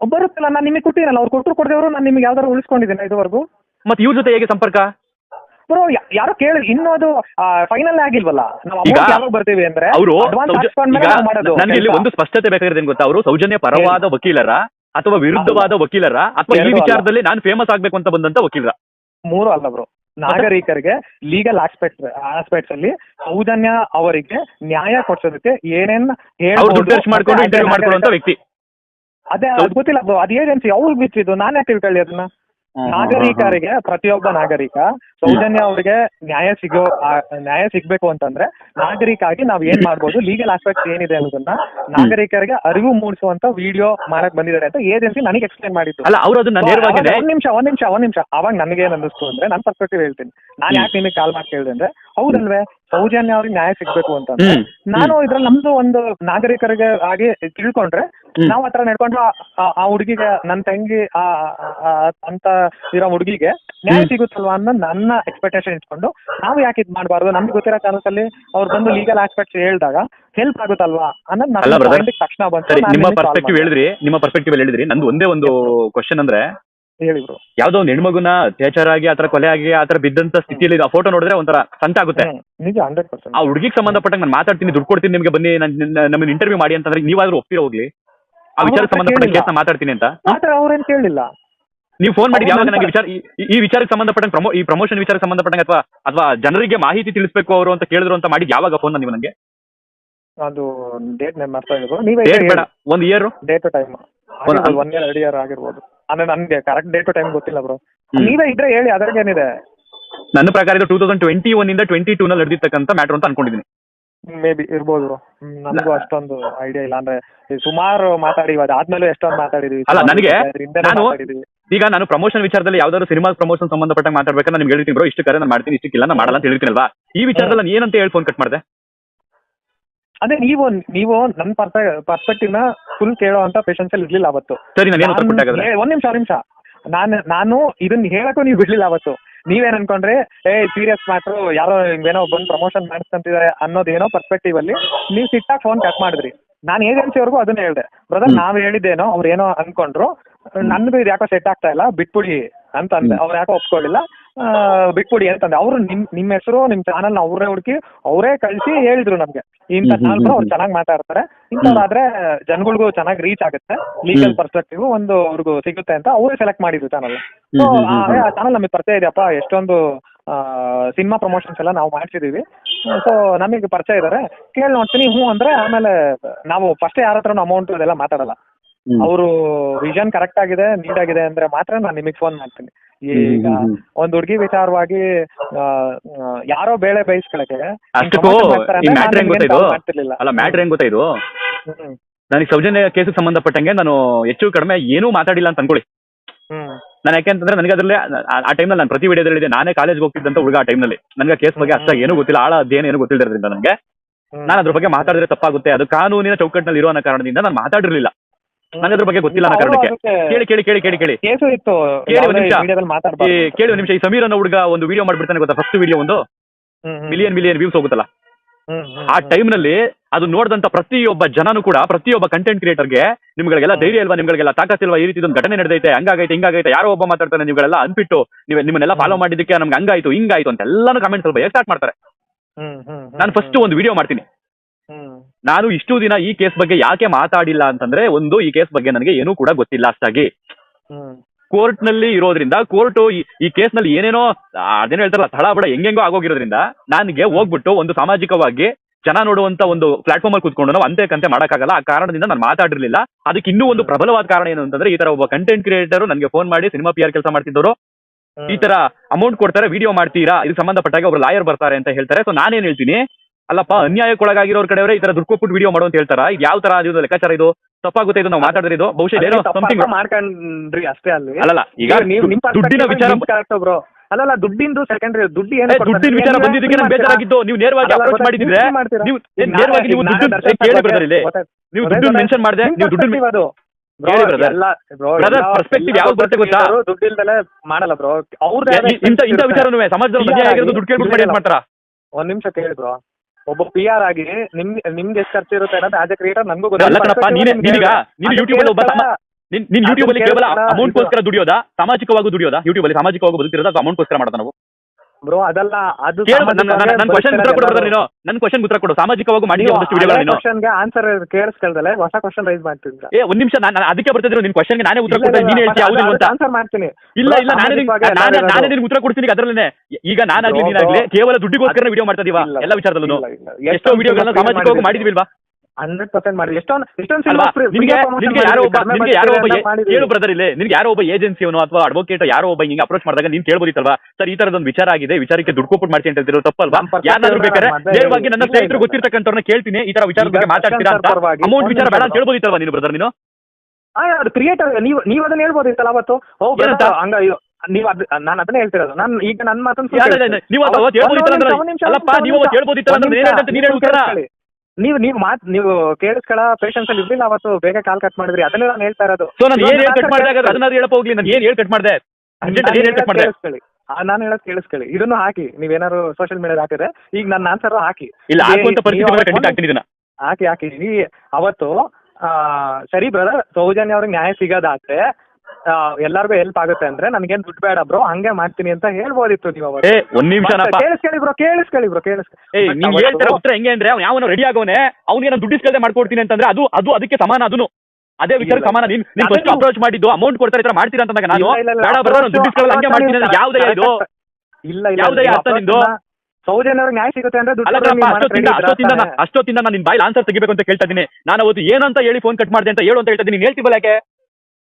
ಬರುತ್ತಲ್ಲ ನಾನು ನಿಮಗೆ ಕೊಟ್ಟಿರಲ್ಲ. ಅವ್ರು ಕೊಟ್ಟರು ಕೊಡದೇವ್ರು ನಾನು ನಿಮ್ಗೆ ಯಾವ್ದಾದ್ರು ಉಳಿಸ್ಕೊಂಡಿದ್ದೀನಿ ಇದುವರೆಗೂ. ಮತ್ತೆ ಇವ್ರ ಜೊತೆ ಹೇಗೆ ಸಂಪರ್ಕ? ಬ್ರೋ ಯಾರೋ ಕೇಳಿ ಇನ್ನೂ ಅದು ಫೈನಲ್ ಆಗಿಲ್ವಲ್ಲ? ನಾವು ಈಗ ಅಮೌಂಟ್ ಯಾವಾಗ ಬರ್ತೀವಿ ಅಂದ್ರೆ ಅವರು ನನಗೆ ಇಲ್ಲಿ ಒಂದು ಸ್ಪಷ್ಟತೆ ಬೇಕಾಗಿರೋದು ಏನ್ ಗೊತ್ತಾ? ಅವರು ಸೌಜನ್ಯ ಪರವಾದ ವಕೀಲರ ಅಥವಾ ವಿರುದ್ಧವಾದ ವಕೀಲರ ಅಥವಾ ಈ ವಿಚಾರದಲ್ಲಿ ನಾನು ಫೇಮಸ್ ಆಗ್ಬೇಕು ಅಂತ ಬಂದಂತ ವಕೀಲರ? ಮೂರು ಅಲ್ಲ ಬ್ರೋ ನಾಗರಿಕರಿಗೆ ಲೀಗಲ್ ಆಸ್ಪೆಕ್ಟ್ ಆಸ್ಪೆಕ್ಟ್ಸ್ ಅಲ್ಲಿ ಸೌಜನ್ಯ ಅವರಿಗೆ ನ್ಯಾಯ ಕೊಡ್ಸೋದಕ್ಕೆ ಏನೇನ್ ಮಾಡ್ಕೊಂಡು ವ್ಯಕ್ತಿ. ಅದೇ ಅದು ಗೊತ್ತಿಲ್ಲ ಬ್ರೋ ಅದು ಏಜೆನ್ಸಿ ಅವ್ರಿಗೆ ಬಿಚ್ಚಿದ್ದು ನಾನೇ ತಿಳ್ಕೊಳ್ಳಿ ಅದನ್ನ? ನಾಗರಿಕರಿಗೆ ಪ್ರತಿಯೊಬ್ಬ ನಾಗರಿಕ ಸೌಜನ್ಯ ಅವರಿಗೆ ನ್ಯಾಯ ಸಿಗೋ ನ್ಯಾಯ ಸಿಗ್ಬೇಕು ಅಂತಂದ್ರೆ ನಾಗರಿಕ ಆಗಿ ನಾವ್ ಏನ್ ಮಾಡ್ಬೋದು ಲೀಗಲ್ ಆಸ್ಪೆಕ್ಟ್ ಏನಿದೆ ಅನ್ನೋದನ್ನ ನಾಗರಿಕರಿಗೆ ಅರಿವು ಮೂಡಿಸುವಂತ ವಿಡಿಯೋ ಮಾಡಕ್ ಬಂದಿದ್ದಾರೆ ಅಂತ ಏಜೆನ್ಸಿ ನನಗೆ ಎಕ್ಸ್ಪ್ಲೈನ್ ಮಾಡಿದ್ದು. ಅಲ್ಲ ಅವ್ರು ಅದನ್ನ ನೇರವಾಗಿ ಒಂದ್ ನಿಮಿಷ ಒಂದ್ ನಿಮಿಷ ಒಂದ್ ನಿಮಿಷ. ಅವಾಗ ನನಗೆ ಏನ್ ಅನ್ನಿಸ್ತು ಅಂದ್ರೆ ನನ್ನ ಪರ್ಸ್ಪೆಕ್ಟಿವ್ ಹೇಳ್ತೀನಿ. ನಾನು ಯಾಕೆ ನಿಮಗೆ ಕಾಲ್ ಮಾಡಿ ಕೇಳಿದೆ ಅಂದ್ರೆ ಹೌದಲ್ವೇ ಸೌಜನ್ಯ ಅವ್ರಿಗೆ ನ್ಯಾಯ ಸಿಗ್ಬೇಕು ಅಂತಂದ್ರೆ ನಾನು ಇದ್ರಲ್ಲಿ ನಮ್ದು ಒಂದು ನಾಗರಿಕರಿಗೆ ಆಗಿ ತಿಳ್ಕೊಂಡ್ರೆ. ನಾವ್ ಆತರ ನಡ್ಕೊಂಡು ಆ- ಹುಡುಗಿಗೆ ನನ್ನ ತಂಗಿ ಆ ಅಂತ ಇರೋ ಹುಡುಗಿಗೆ ನ್ಯಾಯ ಸಿಗುತ್ತಲ್ವಾ ಅನ್ನೋ ನನ್ನ ಎಕ್ಸ್ಪೆಕ್ಟೇಷನ್ ಇಟ್ಕೊಂಡು ನಾವು ಯಾಕೆ ಇದ್ ಮಾಡಬಾರ್ದು? ನಮ್ಗೆ ಗೊತ್ತಿರೋ ಕಾರಣದಲ್ಲಿ ಅವ್ರು ಬಂದು ಲೀಗಲ್ ಆಸ್ಪೆಕ್ಟ್ಸ್ ಹೇಳಿದಾಗ ಹೆಲ್ಪ್ ಆಗುತ್ತಲ್ವಾ ಅನ್ನೋದು ನನ್ನ ತಕ್ಷಣ ಬಂತು ನಿಮ್ಮ ಪರ್ಸ್ಪೆಕ್ಟಿವ್. ಹೇಳಿದ್ರಿ ನಿಮ್ಮ ಪರ್ಸ್ಪೆಕ್ಟಿವ್ ಹೇಳಿದ್ರಿ. ನಂದು ಒಂದೇ ಒಂದು ಕ್ವಶನ್ ಅಂದ್ರೆ ಹೇಳಿದ್ರು ಯಾವ್ದೋ ಒಂದು ಹೆಣ್ಮಗುನ ಅತ್ಯಾಚಾರ ಆಗಿ ಆತರ ಕೊಲೆ ಆಗಿ ಆತರ ಬಿದ್ದಂತ ಸ್ಥಿತಿಯಲ್ಲಿ ಆ ಫೋಟೋ ನೋಡಿದ್ರೆ ಒಂಥರ ಸಂತ ಆಗುತ್ತೆ. ನಿಜ ಹಂಡ್ರೆಡ್ ಪರ್ಸೆಂಟ್ ಆ ಹುಡುಗಿಗೆ ಸಂಬಂಧಪಟ್ಟಂಗೆ ನಾನು ಮಾತಾಡ್ತೀನಿ ದುಡ್ಡು ಕೊಡ್ತೀನಿ ನಿಮ್ಗೆ ಬನ್ನಿ ನಾನು ನಮ್ಮನ್ನ ಇಂಟರ್ವ್ಯೂ ಮಾಡಿ ಅಂತಂದ್ರೆ ನೀವಾದ್ರೂ ಒಪ್ಪಿರೋ ಹೋಗ್ಲಿ? ಆ ವಿಚಾರ ವಿಚಾರಕ್ಕೆ ಹತ್ರ ಸಂಬಂಧಪಟ್ಟ ಕೇಳಿಲ್ಲ. ಕೇಸ್ನ ಮಾತಾಡ್ತೀನಿ ಅಂತ? ಆತರ ಅವ್ರೇನ್ ಕೇಳಿಲ್ಲ. ನೀವು ಫೋನ್ ಮಾಡಿ ಯಾವಾಗ ನಂತರ- ನನಗೆ ವಿಚಾರ ಈ- ಈ- ಈ ವಿಚಾರಕ್ಕೆ ಸಂಬಂಧಪಟ್ಟಂಗೆ ಪ್ರಮೋ ಈ ಪ್ರಮೋಷನ್ ವಿಚಾರಕ್ಕೆ ಸಂಬಂಧಪಟ್ಟಂಗೆ ಅಥವಾ ಅಥವಾ ಜನರಿಗೆ ಮಾಹಿತಿ ತಿಳಿಸ್ಬೇಕು ಅವರು ಅಂತ ಕೇಳಿದ್ರು ಅಂತ ಮಾಡಿ ಯಾವಾಗ ಫೋನ್ ನೀವು ನನಗೆ ಅದು ಡೇಟ್ ನೆನ್ ಮಾಡ್ತಾ ಇದ್ರು ನೀವೇ ಡೇಟ್ ಬೇಡ. ಒಂದು ಇಯರ್ ಡೇಟ್ ಟೈಮ್ ಒಂದ್- ಒನ್ ಇಯರ್ ಎರಡು ಇಯರ್ ಆಗಿರ್ಬೋದು. ಅಂದ್ರೆ ನನ್ಗೆ ಕರೆಕ್ಟ್ ಡೇಟ್ ಟೈಮ್ ಗೊತ್ತಿಲ್ಲ ಬ್ರೋ ಹ್ಮ್. ನೀವೇ ಇದ್ರೆ ಹೇಳಿ ಅದ್ರಾಗೇನಿದೆ ನನ್ನ ಪ್ರಕಾರ ಇದು ಟೂ ತೌಸಂಡ್ ಟ್ವೆಂಟಿ ಒನ್ ಇಂದ ಟ್ವೆಂಟಿ ಟೂ ನಲ್ಲಿ ನಡೆದಿರ್ತಕ್ಕಂಥ ಮ್ಯಾಟರ್ ಅಂತ ಅನ್ಕೊಂಡಿದ್ದೀನಿ. ಮೇ ಬಿ ಇರ್ಬೋದು. ನನಗೂ ಅಷ್ಟೊಂದು ಐಡಿಯಾ ಇಲ್ಲ. ಅಂದ್ರೆ ಸುಮಾರು ಮಾತಾಡಿ ಅದಾದ್ಮೇಲೆ ಎಷ್ಟೊಂದು ಮಾತಾಡಿದೀವಿ. ಅಲ್ಲ, ನನಗೆ ನಾನು-. ಈಗ ನಾನು ಪ್ರಮೋಷನ್ ವಿಚಾರದಲ್ಲಿ ಯಾವ್ದಾದ್ರು ಸಿನಿಮಾ ಪ್ರಮೋಷನ್ ಸಂಬಂಧಪಟ್ಟಂಗೆ ಮಾತಾಡ್ಬೇಕಾದ್ರೆ ನಿಮ್ಗೆ ಹೇಳ್ತೀನಿ ಬ್ರೋ ಇಷ್ಟು ಕರೆ ನಾನು ಮಾಡ್ತೀನಿ ಇಷ್ಟಕ್ಕಿಲ್ಲ ನಾನು ಮಾಡಲ್ಲ ಅಂತ ಹೇಳ್ತೀನಲ್ವಾ ಈ ವಿಚಾರದಲ್ಲಿ ನಾನು ಏನಂತ ಹೇಳಿ ಫೋನ್ ಕಟ್ ಮಾಡಿದೆ? ಅದೇ ನೀವು ನೀವು ನನ್ನ ಪರ್ಸ್ಪೆಕ್ಟಿವ್ನ ಫುಲ್ ಕೇಳೋ ಅಂತ ಪೇಷನ್ಸ್ ಅಲ್ಲಿ ಇರ್ಲಿಲ್ಲ ಅವತ್ತು. ಸರಿ ನಾನು ಏನು ಒಂದ್ ನಿಮಿಷ ಒಂದ್ ನಿಮಿಷ. ನಾನು ನಾನು ಇದನ್ನ ಹೇಳಕ್ಕೂ ನೀವು ಬಿಡ್ಲಿಲ್ಲ ಅವತ್ತು. ನೀವೇನ್ ಅನ್ಕೊಂಡ್ರಿ? ಏ ಸೀರಿಯಸ್ ಮ್ಯಾಟ್ರು ಯಾರೋ ಏನೋ ಬಂದು ಪ್ರಮೋಷನ್ ಮಾಡಿಸ್ಕೊಂತಿದ್ದಾರೆ ಅನ್ನೋದೇನೋ ಪರ್ಸ್ಪೆಕ್ಟಿವ್ ಅಲ್ಲಿ ನೀವು ಸಿಟ್ಟಾಗಿ ಫೋನ್ ಕಟ್ ಮಾಡಿದ್ರಿ. ನಾನು ಏಜೆನ್ಸಿವರೆಗೂ ಅದನ್ನ ಹೇಳ್ದೆ. ಬ್ರದರ್ ನಾವು ಹೇಳಿದ್ದೇನೋ ಅವ್ರು ಏನೋ ಅನ್ಕೊಂಡ್ರು ನನ್ಗೂ ಇದು ಯಾಕೋ ಸೆಟ್ ಆಗ್ತಾ ಇಲ್ಲ ಬಿಟ್ಬಿಡಿ ಅಂತ ಅಂದೆ. ಅವ್ರು ಯಾಕೋ ಒಪ್ಕೊಳ್ಳಿಲ್ಲ ಬಿಟ್ಬಿಡಿ ಅಂತಂದೆ. ಅವರು ನಿಮ್ ನಿಮ್ಮ ಹೆಸರು ನಿಮ್ ಚಾನಲ್ ಅವರೇ ಹುಡುಕಿ ಅವರೇ ಕಳಿಸಿ ಹೇಳಿದ್ರು ನಮ್ಗೆ. ಇಂತ ಚಾನಲ್ ಅವ್ರು. ಚೆನ್ನಾಗಿ ಮಾತಾಡ್ತಾರೆ. ಇಂಥವ್ರಾದ್ರೆ ಜನಗಳಿಗೂ ಚೆನ್ನಾಗಿ ರೀಚ್ ಆಗುತ್ತೆ. ಲೀಗಲ್ ಪರ್ಸ್ಪೆಕ್ಟಿವ್ ಒಂದು ಅವ್ರಿಗೂ ಸಿಗುತ್ತೆ ಅಂತ ಅವರೇ ಸೆಲೆಕ್ಟ್ ಮಾಡಿದ್ರು ಚಾನಲ್ ಸೊ. ಆ ಚಾನಲ್ ನಮಗೆ ಪರಿಚಯ ಇದೆಯಪ್ಪ ಎಷ್ಟೊಂದು ಸಿನಿಮಾ ಪ್ರಮೋಷನ್ಸ್ ಎಲ್ಲ ನಾವು ಮಾಡ್ಸಿದೀವಿ. ಸೊ ನಮಗೆ ಪರಿಚಯ ಇದಾರೆ. ಕೇಳಿ ನೋಡ್ತೀನಿ. ಹ್ಞೂ ಅಂದ್ರೆ ಆಮೇಲೆ ನಾವು ಫಸ್ಟ್ ಯಾರ ಹತ್ರನೂ ಅಮೌಂಟ್ ಅದೆಲ್ಲ ಮಾತಾಡಲ್ಲ. ಅವರು ವಿಷನ್ ಕರೆಕ್ಟ್ ಆಗಿದೆ ನೀಟ್ ಆಗಿದೆ ಅಂದ್ರೆ ಮಾತ್ರ ನಾನು ನಿಮಗೆ ಫೋನ್ ಮಾಡ್ತೀನಿ. ಈಗ. ಒಂದ್ ಹುಡುಗಿ ವಿಚಾರವಾಗಿ ಯಾರೋ ಬೇಳೆ ಬೇಯಿಸ್ಕೊಳಕ್ಕೆ ಅಷ್ಟಕ್ಕೂ ಈ ಮ್ಯಾಟ್ರ್ ಏನ್ ಗೊತ್ತಾ ಇದು? ಅಲ್ಲ ಮ್ಯಾಟ್ರ್ ಏನ್ ಗೊತ್ತಾ ಇದು? ಹ್ಮ್. ನನಗೆ ಸೌಜನ್ಯ ಕೇಸಿಗೆ ಸಂಬಂಧಪಟ್ಟಂಗೆ ನಾನು ಹೆಚ್ಚು ಕಡಿಮೆ ಏನೂ ಮಾತಾಡಿಲ್ಲ ಅಂತ ಅನ್ಕೊಳ್ಳಿ. ನಾನು ಯಾಕೆ ಅಂತಂದ್ರೆ ನನಗೆ ಅದರಲ್ಲಿ ಆ ಟೈಮ್ನಲ್ಲಿ ನಾನು ಪ್ರತಿ ವಿಡಿಯೋದಲ್ಲಿ ಇದೆ ನಾನೇ ಕಾಲೇಜ್ ಹೋಗ್ತಿದ್ದಂತ ಹುಡುಗ ಆ ಟೈಮ್ನಲ್ಲಿ ನನಗೆ ಕೇಸ್ ಬಗ್ಗೆ ಅಷ್ಟಾಗಿ ಏನೂ ಗೊತ್ತಿಲ್ಲ. ಆಳ ಅಧ್ಯಯನ ಏನೂ ಗೊತ್ತಿಲ್ಲದ್ರಿಂದ ನನಗೆ. ನಾನು ಅದ್ರ ಬಗ್ಗೆ ಮಾತಾಡಿದ್ರೆ ತಪ್ಪಾಗುತ್ತೆ. ಅದು ಕಾನೂನಿನ ಚೌಕಟ್ಟಿನಲ್ಲಿ ಇರೋ ಕಾರಣದಿಂದ ನಾನು ಮಾತಾಡಿರ್ಲಿಲ್ಲ. ನನಗೆ ಅದ್ರ ಬಗ್ಗೆ ಗೊತ್ತಿಲ್ಲ ಅನ್ನೋ ಕಾರಣಕ್ಕೆ. ಕೇಳಿ ಕೇಳಿ ಕೇಳಿ ಕೇಳಿ ಕೇಳಿ. ಕೇಸು ಇತ್ತು. ಕೇಳಿ ಒಂದ್ ನಿಮಿಷ. ವಿಡಿಯೋದಲ್ಲಿ ಈ ಮಾತಾಡ್ಬಾರ್ದು ಕೇಳಿ ಒಂದು ನಿಮಿಷ. ಈ ಸಮೀರ್ ಅನ್ನೋ ಹುಡುಗ ಒಂದು ವಿಡಿಯೋ ಮಾಡ್ಬಿಡ್ತಾನೆ ಗೊತ್ತಾ? ಫಸ್ಟ್ ವಿಡಿಯೋ ಒಂದು? ಹ್ಮ್, ಹ್ಮ್. ಮಿಲಿಯನ್ ಮಿಲಿಯನ್ ವ್ಯೂಸ್ ಹೋಗುತ್ತಲ್ಲ? ಹ್ಮ್, ಹ್ಮ್, ಆ ಟೈಮ್ ಟೈಮ್ನಲ್ಲಿ ಅದು ನೋಡಿದಂತ ಪ್ರತಿಯೊಬ್ಬ ಜನನು ಕೂಡ ಪ್ರತಿಯೊಬ್ಬ ಕಂಟೆಂಟ್ ಕ್ರಿಯೇಟರ್ಗೆ ನಿಮ್ಗಳಿಗೆಲ್ಲ ಧೈರ್ಯ ಇಲ್ವಾ? ನಿಮ್ಗಳಿಗೆಲ್ಲ ತಾಕತ್ತಿಲ್ವಾ ಈ ರೀತಿ ಒಂದು ಘಟನೆ ನಡೆದೈತೆ ಹಂಗಾಗೈತೆ ಹಿಂಗಾಗೈತೆ ಯಾರೋ ಒಬ್ಬ ಮಾತಾಡ್ತಾನೆ ನೀವುಗಳೆಲ್ಲ ಅನ್ಬಿಟ್ಟು ನೀವು ನಿಮ್ಮನ್ನೆಲ್ಲ ಫಾಲೋ ಮಾಡಿದ್ದಕ್ಕೆ ನಮ್ಗೆ ಹಂಗಾಯ್ತು ಹಿಂಗಾಯ್ತು ಅಂತ ಎಲ್ಲಾನು ಕಮೆಂಟ್ಸ್ ಸ್ವಲ್ಪ ಸ್ಟಾರ್ಟ್ ಮಾಡ್ತಾರೆ. ಹ್ಮ್, ಹ್ಮ್, ಹ್ಮ್, ನಾನು ಫಸ್ಟ್ ಒಂದು ವಿಡಿಯೋ ಮಾಡ್ತೀನಿ. ನಾನು ಇಷ್ಟು ದಿನ ಈ ಕೇಸ್ ಬಗ್ಗೆ ಯಾಕೆ ಮಾತಾಡಿಲ್ಲ ಅಂತಂದ್ರೆ ಒಂದು ಈ ಕೇಸ್ ಬಗ್ಗೆ ನನಗೆ ಏನೂ ಕೂಡ ಗೊತ್ತಿಲ್ಲ ಅಷ್ಟಾಗಿ. ಕೋರ್ಟ್ನಲ್ಲಿ ಇರೋದ್ರಿಂದ ಕೋರ್ಟ್ ಈ ಕೇಸ್ನಲ್ಲಿ ಏನೇನೋ ಅದೇನೋ ಹೇಳ್ತಾರಲ್ಲ ತಳಬಡ ಹೆಂಗೆಂಗೋ ಆಗೋಗಿರೋದ್ರಿಂದ ನನಗೆ ಹೋಗ್ಬಿಟ್ಟು ಒಂದು ಸಾಮಾಜಿಕವಾಗಿ ಜನ ನೋಡುವಂತ ಒಂದು ಪ್ಲಾಟ್ಫಾರ್ಮ್ ಅಲ್ಲಿ ಕುತ್ಕೊಂಡು ನಾವು ಅಂತೆ ಕಂತೆ ಮಾಡೋಕ್ಕಾಗಲ್ಲ. ಆ ಕಾರಣದಿಂದ ನಾನು ಮಾತಾಡಿರ್ಲಿಲ್ಲ. ಅದಕ್ಕೆ ಇನ್ನೂ ಒಂದು ಪ್ರಬಲವಾದ ಕಾರಣ ಏನು ಅಂತಂದ್ರೆ ಈ ತರ ಒಬ್ಬ ಕಂಟೆಂಟ್ ಕ್ರಿಯೇಟರ್ ನನಗೆ ಫೋನ್ ಮಾಡಿ ಸಿನಿಮಾ ಪಿ ಆರ್ ಕೆಲಸ ಮಾಡ್ತಿದ್ದವರು. ಈ ತರ ಅಮೌಂಟ್ ಕೊಡ್ತಾರೆ ವಿಡಿಯೋ ಮಾಡ್ತೀರಾ ಇದಕ್ಕೆ ಸಂಬಂಧಪಟ್ಟಾಗ ಒಬ್ರು ಲಾಯರ್ ಬರ್ತಾರೆ ಅಂತ ಹೇಳ್ತಾರೆ. ಸೊ ನಾನೇನ್ ಹೇಳ್ತೀನಿ ಅಲ್ಲಪ್ಪ ಅನ್ಯಾಯಕ್ಕೊಳಗಾಗಿರೋರ್ ಕಡೆಯವರೇ ಈ ತರ ದುಡ್ಡು ಕೊಟ್ಬಿಟ್ಟು ವಿಡಿಯೋ ಮಾಡೋ ಅಂತ ಹೇಳ್ತಾರ? ಇದು ಯಾವ ತರ ಇದು ಲೆಕ್ಕಾಚಾರ ಇದು? ತಪ್ಪಾಗುತ್ತೆ ಇದು ನಾವು ಮಾತಾಡಿದ್ರೆ ಇದು? ಬಹುಶಃ ಏನೋ ಸಮಥಿಂಗ್ ಮಾಡ್ಕೊಂಡ್ರಿ ಅಷ್ಟೇ ಅಲ್ಲಿ. ಅಲ್ಲಲ್ಲ ಈಗ ನೀವು ನಿಮ್ಮ ದುಡ್ಡಿನ ವಿಚಾರ ಕರೆಕ್ಟ್ ಬ್ರೋ ಅಲ್ಲಲ್ಲ ದುಡ್ಡಿಂದು ಸೆಕೆಂಡ್ರಿ ದುಡ್ಡು ಏನು ದುಡ್ಡಿನ ವಿಚಾರ ಬಂದಿದ್ದಕ್ಕೆ ನಾನು ಬೇಜಾರಾಗಿದ್ದು ನೀವು ನೇರವಾಗಿ ಅಪ್ರೋಚ್ ಮಾಡಿದ್ರೆ ನೀವು ನೇರವಾಗಿ ನೀವು ದುಡ್ಡು ಕೇಳಿ ಬ್ರದರ್ ಇಲ್ಲಿ. ನೀವು ದುಡ್ಡು ಮೆನ್ಷನ್ ಮಾಡಿದೆ ನೀವು ದುಡ್ಡು ಅದು. perspective ಯಾವ್ದು ಬರುತ್ತೆ ಗೊತ್ತಾ? ದುಡ್ಡು ಇಲ್ದಲೆ ಮಾಡಲ್ಲ ಬ್ರೋ ಅವ್ರ ಇಂತ ಇಂತ ವಿಚಾರನೂ ಸಮಾಜದಲ್ಲಿ ಆಗಿರೋದು ದುಡ್ಡು ಕೇಳ್ಬಿಟ್ಟು ಮಾಡ್ತಾರ? ಒಂದ್ ನಿಮಿಷ ಕೇಳಿ ಬ್ರೋ ಒಬ್ಬ ಪಿ ಆರ್ ಆಗಿ ನಿಮ್ ನಿಮ್ಗೆ ಎಷ್ಟು ಖರ್ಚು ಇರುತ್ತೆ ಅನ್ನೋದು ಆಸ್ ಎ ಕ್ರಿಯೇಟರ್ ನನಗೂ ಗೊತ್ತಿಲ್ಲ. ಕಣಪ್ಪ ನೀನೇ ನೀನೀಗ ನೀನು ಯೂಟ್ಯೂಬ್ ಅಲ್ಲಿ ಒಬ್ಬ ಸಮ- ನೀನ್ ನೀನ್ ಯೂಟ್ಯೂಬ್ ಅಲ್ಲಿ ಕೇವಲ ಅಮೌಂಟ್ ಗೋಸ್ಕರ ದುಡಿಯೋದಾ? ಸಾಮಾಜಿಕವಾಗಿ ದುಡಿಯೋದಾ? ಯೂಟ್ಯೂಬ್ ಅಲ್ಲಿ ಸಾಮಾಜಿಕವಾಗಿ ಬದುಕಿರೋದಾ ಅಥವಾ ಅಮೌಂಟ್ ಗೋಸ್ಕರ ಮಾಡೋದಾ ನಾವು ಬ್ರೋ ಅದಲ್ಲ ಅದು ನನ್ನ ಕ್ವಶನ್ ಉತ್ತರ ಕೊಡು ನೀನು. ನನ್ನ ಕ್ವಶನ್ ಉತ್ತರ ಕೊಡು. ಸಾಮಾಜಿಕವಾಗಿ ಮಾಡಿ ಒಂದಷ್ಟು ವಿಡಿಯೋಗಳು ನೀನು. ಕ್ವಶನ್ಗೆ ಆನ್ಸರ್ ಕೇಳಿಸ್ಕೊಳ್ದಲೆ. ಹೊಸ ಕ್ವಶನ್ ರೈಸ್ ಮಾಡ್ತೀನಿ ಏ ಒಂದ್ ನಿಮಿಷ ನಾನು ಅದಕ್ಕೆ ಬರ್ತಿದ್ರು ನಿನ್ ಕ್ವಶನ್ಗೆ ನಾನೇ ಉತ್ತರ ಕೊಡ್ತೀನಿ. ನೀನು ಹೇಳ್ತೀಯ ಹೌದು ಅಂತ. ಆನ್ಸರ್ ಮಾಡ್ತೀನಿ. ಇಲ್ಲ ಇಲ್ಲ ನಾನೇ ನಿನ್ಗೆ- ನಾನೇ ಎಲ್ಲ ನಾನೇ ಇರೋದು. ಉತ್ತರ ಕೊಡ್ತೀನಿ ಅದರಲ್ಲೇ. ಈಗ ನಾನಾಗ್ಲಿ ನೀನಾಗ್ಲಿ ಕೇವಲ ದುಡ್ಡಿಗೋಸ್ಕರ ವಿಡಿಯೋ ಮಾಡ್ತಾ ಇದೀವ. ಎಲ್ಲ ವಿಚಾರದಲ್ಲೂ. ಎಷ್ಟೋ ವಿಡಿಯೋಗಳನ್ನ ಸಾಮಾಜಿಕವಾಗಿ ಮಾಡಿದಿಲ್ವಾ ಮಾಡಿದೀವಿಲ್ವಾ? ಹಂಡ್ರೆಡ್ ಪರ್ಸೆಂಟ್ ಮಾಡಿ ಎಷ್ಟೊಂದು ಎಷ್ಟೊಂದು ಅಲ್ವಾ? ನಿಮಗೆ ನಿನ್ಗೆ ಯಾರೋ ಒಬ್ಬ ನಿಮಗೆ ಯಾರೋ ಒಬ್ಬ ಕೇಳು ಬ್ರದರ್ ಇಲ್ಲ. ನಿನ್ಗೆ ಯಾರೋ ಒಬ್ಬ ಏಜೆನ್ಸಿಯವನು ಅಥವಾ ಅಡ್ವೊಕೇಟ್ ಯಾರೋ ಒಬ್ಬ ಹಿಂಗೆ ಅಪ್ರೋಚ್ ಮಾಡಿದಾಗ ನೀನ್ ಕೇಳ್ಬೋದಿತ್ತಲ್ವಾ? ಸರ್ ಈ ತರದೊಂದು ವಿಚಾರ ಆಗಿದೆ ವಿಚಾರಕ್ಕೆ ದುಡ್ಡು ಕೊಟ್ಟು ಮಾಡ್ತೀನಿ ಅಂತ ಹೇಳ್ತಿರೋ ತಪ್ಪಲ್ವಾ? ಯಾರಾದ್ರೂ ಬೇಕಾದ್ರೆ ನೇರವಾಗಿ ನನ್ನ ಸ್ನೇಹಿತರು ಗೊತ್ತಿರ್ತಕ್ಕಂಥವ್ರನ್ನ ಕೇಳ್ತೀನಿ ಈ ತರ ವಿಚಾರದ ಬಗ್ಗೆ ಮಾತಾಡ್ತೀರಾ ಅಂತ. ಅಮೌಂಟ್ ವಿಚಾರ ಬೇಡ ಅಂತ ಹೇಳ್ಬೋದಿತ್ತಲ್ವಾ ನೀನು ಬ್ರದರ್ ನೀನು? ಅದು ಕ್ರಿಯೇಟರ್ ನೀವು ನೀವು ಅದನ್ನ ಹೇಳ್ಬೋದಿತ್ತಲ್ಲ ಅವತ್ತು? ಹಂಗ ನೀವ್ ನೀವು ಅದ್ ನಾನು ಅದನ್ನ ಹೇಳ್ತಿರೋದು. ನಾನು ಈಗ ನನ್ನ ಮಾತನ್ನು ನೀವು ಅವತ್ತು ಹೇಳ್ಬೋದಿತ್ತಲ್ಲ ಅಲ್ಲಪ್ಪ ನೀವು ಅವತ್ತು ಹೇಳ್ಬೋದಿತ್ತಲ್ಲ ನೀನ್ ಹೇಳು ಉತ್ತರ. ನೀವು ನೀವು ಮಾತ್ ನೀವು ಕೇಳಿಸ್ಕೊಳ ಪೇಷನ್ಸ್ ಅಲ್ಲಿ ಇರ್ಲಿಲ್ಲ ಅವತ್ತು ಬೇಗ ಕಾಲ್ ಕಟ್ ಮಾಡಿದ್ರಿ. ಅದನ್ನೇ ನಾನು ಹೇಳ್ತಾ ಇರೋದು. ಸೊ ನಾನು ಏನ್ ಹೇಳಿ ಕಟ್ ಮಾಡಿದಾಗ ಕೇಳಿಸ್ಕೊಳ್ಳಿ. ಅದನ್ನ ಹೇಳಪ್ಪ ಹೋಗ್ಲಿ ನಾನು ಏನ್ ಹೇಳಿ ಕಟ್ ಮಾಡಿದೆ? ಅರ್ಜೆಂಟ್ ನಾನು ಏನ್ ಹೇಳಿ ಕಟ್ ಮಾಡಿದೆ? ಕೇಳಿಸ್ಕೊಳ್ಳಿ. ಆ, ನಾನು ಹೇಳೋದು ಕೇಳಿಸ್ಕೊಳ್ಳಿ. ಇದನ್ನು ಹಾಕಿ. ನೀವೇನಾದ್ರು ಸೋಷಿಯಲ್ ಮೀಡಿಯಾ ಹಾಕಿದ್ರೆ ಈಗ ನನ್ನ ಆನ್ಸರ್ ಹಾಕಿ. ಇಲ್ಲ ಇದೇ ಹಾಕುವಂತ ಪರಿಸ್ಥಿತಿ ನೀವು ಬಂದ್ರೆ ಖಂಡಿತ ಹಾಕ್ತೀನಿ ಇದನ್ನ. ಹಾಕಿ ಹಾಕಿ. ಈ ಅವತ್ತು ಆ, ಸರಿ ಬ್ರದರ್ ಸೌಜನ್ಯ ಅವ್ರಿಗೆ ನ್ಯಾಯ ಸಿಗೋದಾದ್ರೆ ಎಲ್ಲಾರ್ಗೂ ಹೆಲ್ಪ್ ಆಗುತ್ತೆ ಅಂದ್ರೆ ನನಗೇನ್ ದುಡ್ಡು ಬೇಡ ಬ್ರೋ ಹಂಗೆ ಮಾಡ್ತೀನಿ ಅಂತ ಹೇಳ್ಬೋದಿತ್ತು ನೀವು ಏ ಒಂದ್ ನಿಮಿಷನಪ್ಪ ಕೇಳಿಸ್ಕೊಳ್ಳಿ ಬ್ರೋ ಕೇಳಿಸ್ಕೊಳ್ಳಿ ಬ್ರೋ ಏ ಅವತ್ತು- ಹೇಳ್ತಾರ ಉತ್ತರ ಹೆಂಗೆ ಅಂದ್ರೆ ಯಾವನು ರೆಡಿ ಆಗೋನೆ ಅವ್ನಿಗೆ ನಾನು ದುಡ್ಡು ಇಸ್ಕಲ್ದೆ ಮಾಡ್ಕೊಡ್ತೀನಿ ಅಂತಂದ್ರೆ ಅದು ಅದು ಅದಕ್ಕೆ ಸಮಾನ ಅದನ್ನು ಅದೇ ವಿಚಾರ ಸಮಾನ ನೀನ್ ನೀನ್ ಫಸ್ಟ್ ಅಪ್ರೋಚ್ ಮಾಡಿದ್ದು ಅಮೌಂಟ್ ಕೊಡ್ತಾರೆ ಈ ತರ ಮಾಡ್ತೀರಾ ಅಂತಂದಾಗ ನಾನು ಇಲ್ಲ, ಇಲ್ಲ, ಇಲ್ಲ, ಬೇಡ ಬರೋ ದುಡ್ಡು ಇಸ್ಕೊಳ್ಳಲ್ಲ ಹಂಗೆ ಮಾಡ್ತೀನಿ ಅಂದ್ರೆ ನೀವು ಯಾವ್ದೇ ಇದು. ಇಲ್ಲ ಇಲ್ಲ ಯಾವುದೇ ನೀವು ಅರ್ಥ ನಿಂದು? ನ ನ್ಯಾಯ ಸಿಗುತ್ತೆ ಅಂದ್ರೆ ದುಡ್ಡು ಅಲ್ಲ ಕೊಡ್ರಿ, ಕಣಪ್ಪ ನೀವು ಮಾಡಕ್ ಅಷ್ಟೊತ್ತಿಂದ ready ಇದ್ದೀರಾ ಅಷ್ಟೊತ್ತಿಂದ ತಾನೇ? ನಾ- ಅಷ್ಟೊತ್ತಿಂದ ನಾನು ನಿನ್ ಬಾಯಿ ಆನ್ಸರ್ ತೆಗಿಬೇಕು ಅಂತ ಕೇಳ್ತಾ ಇದ್ದೀನಿ. ನಾನು ಅವತ್ತು ಏನಂತ ಹೇಳಿ ಫೋನ್ ಕಟ್ ಮಾಡಿದೆ ಅಂತ ಹೇಳು ಅಂತ ಹೇಳ್ತಾ ಇದ್ದೀನಿ. ನೀನ್ ಹೇಳ್ತೀವಿ ಯಾಕೆ?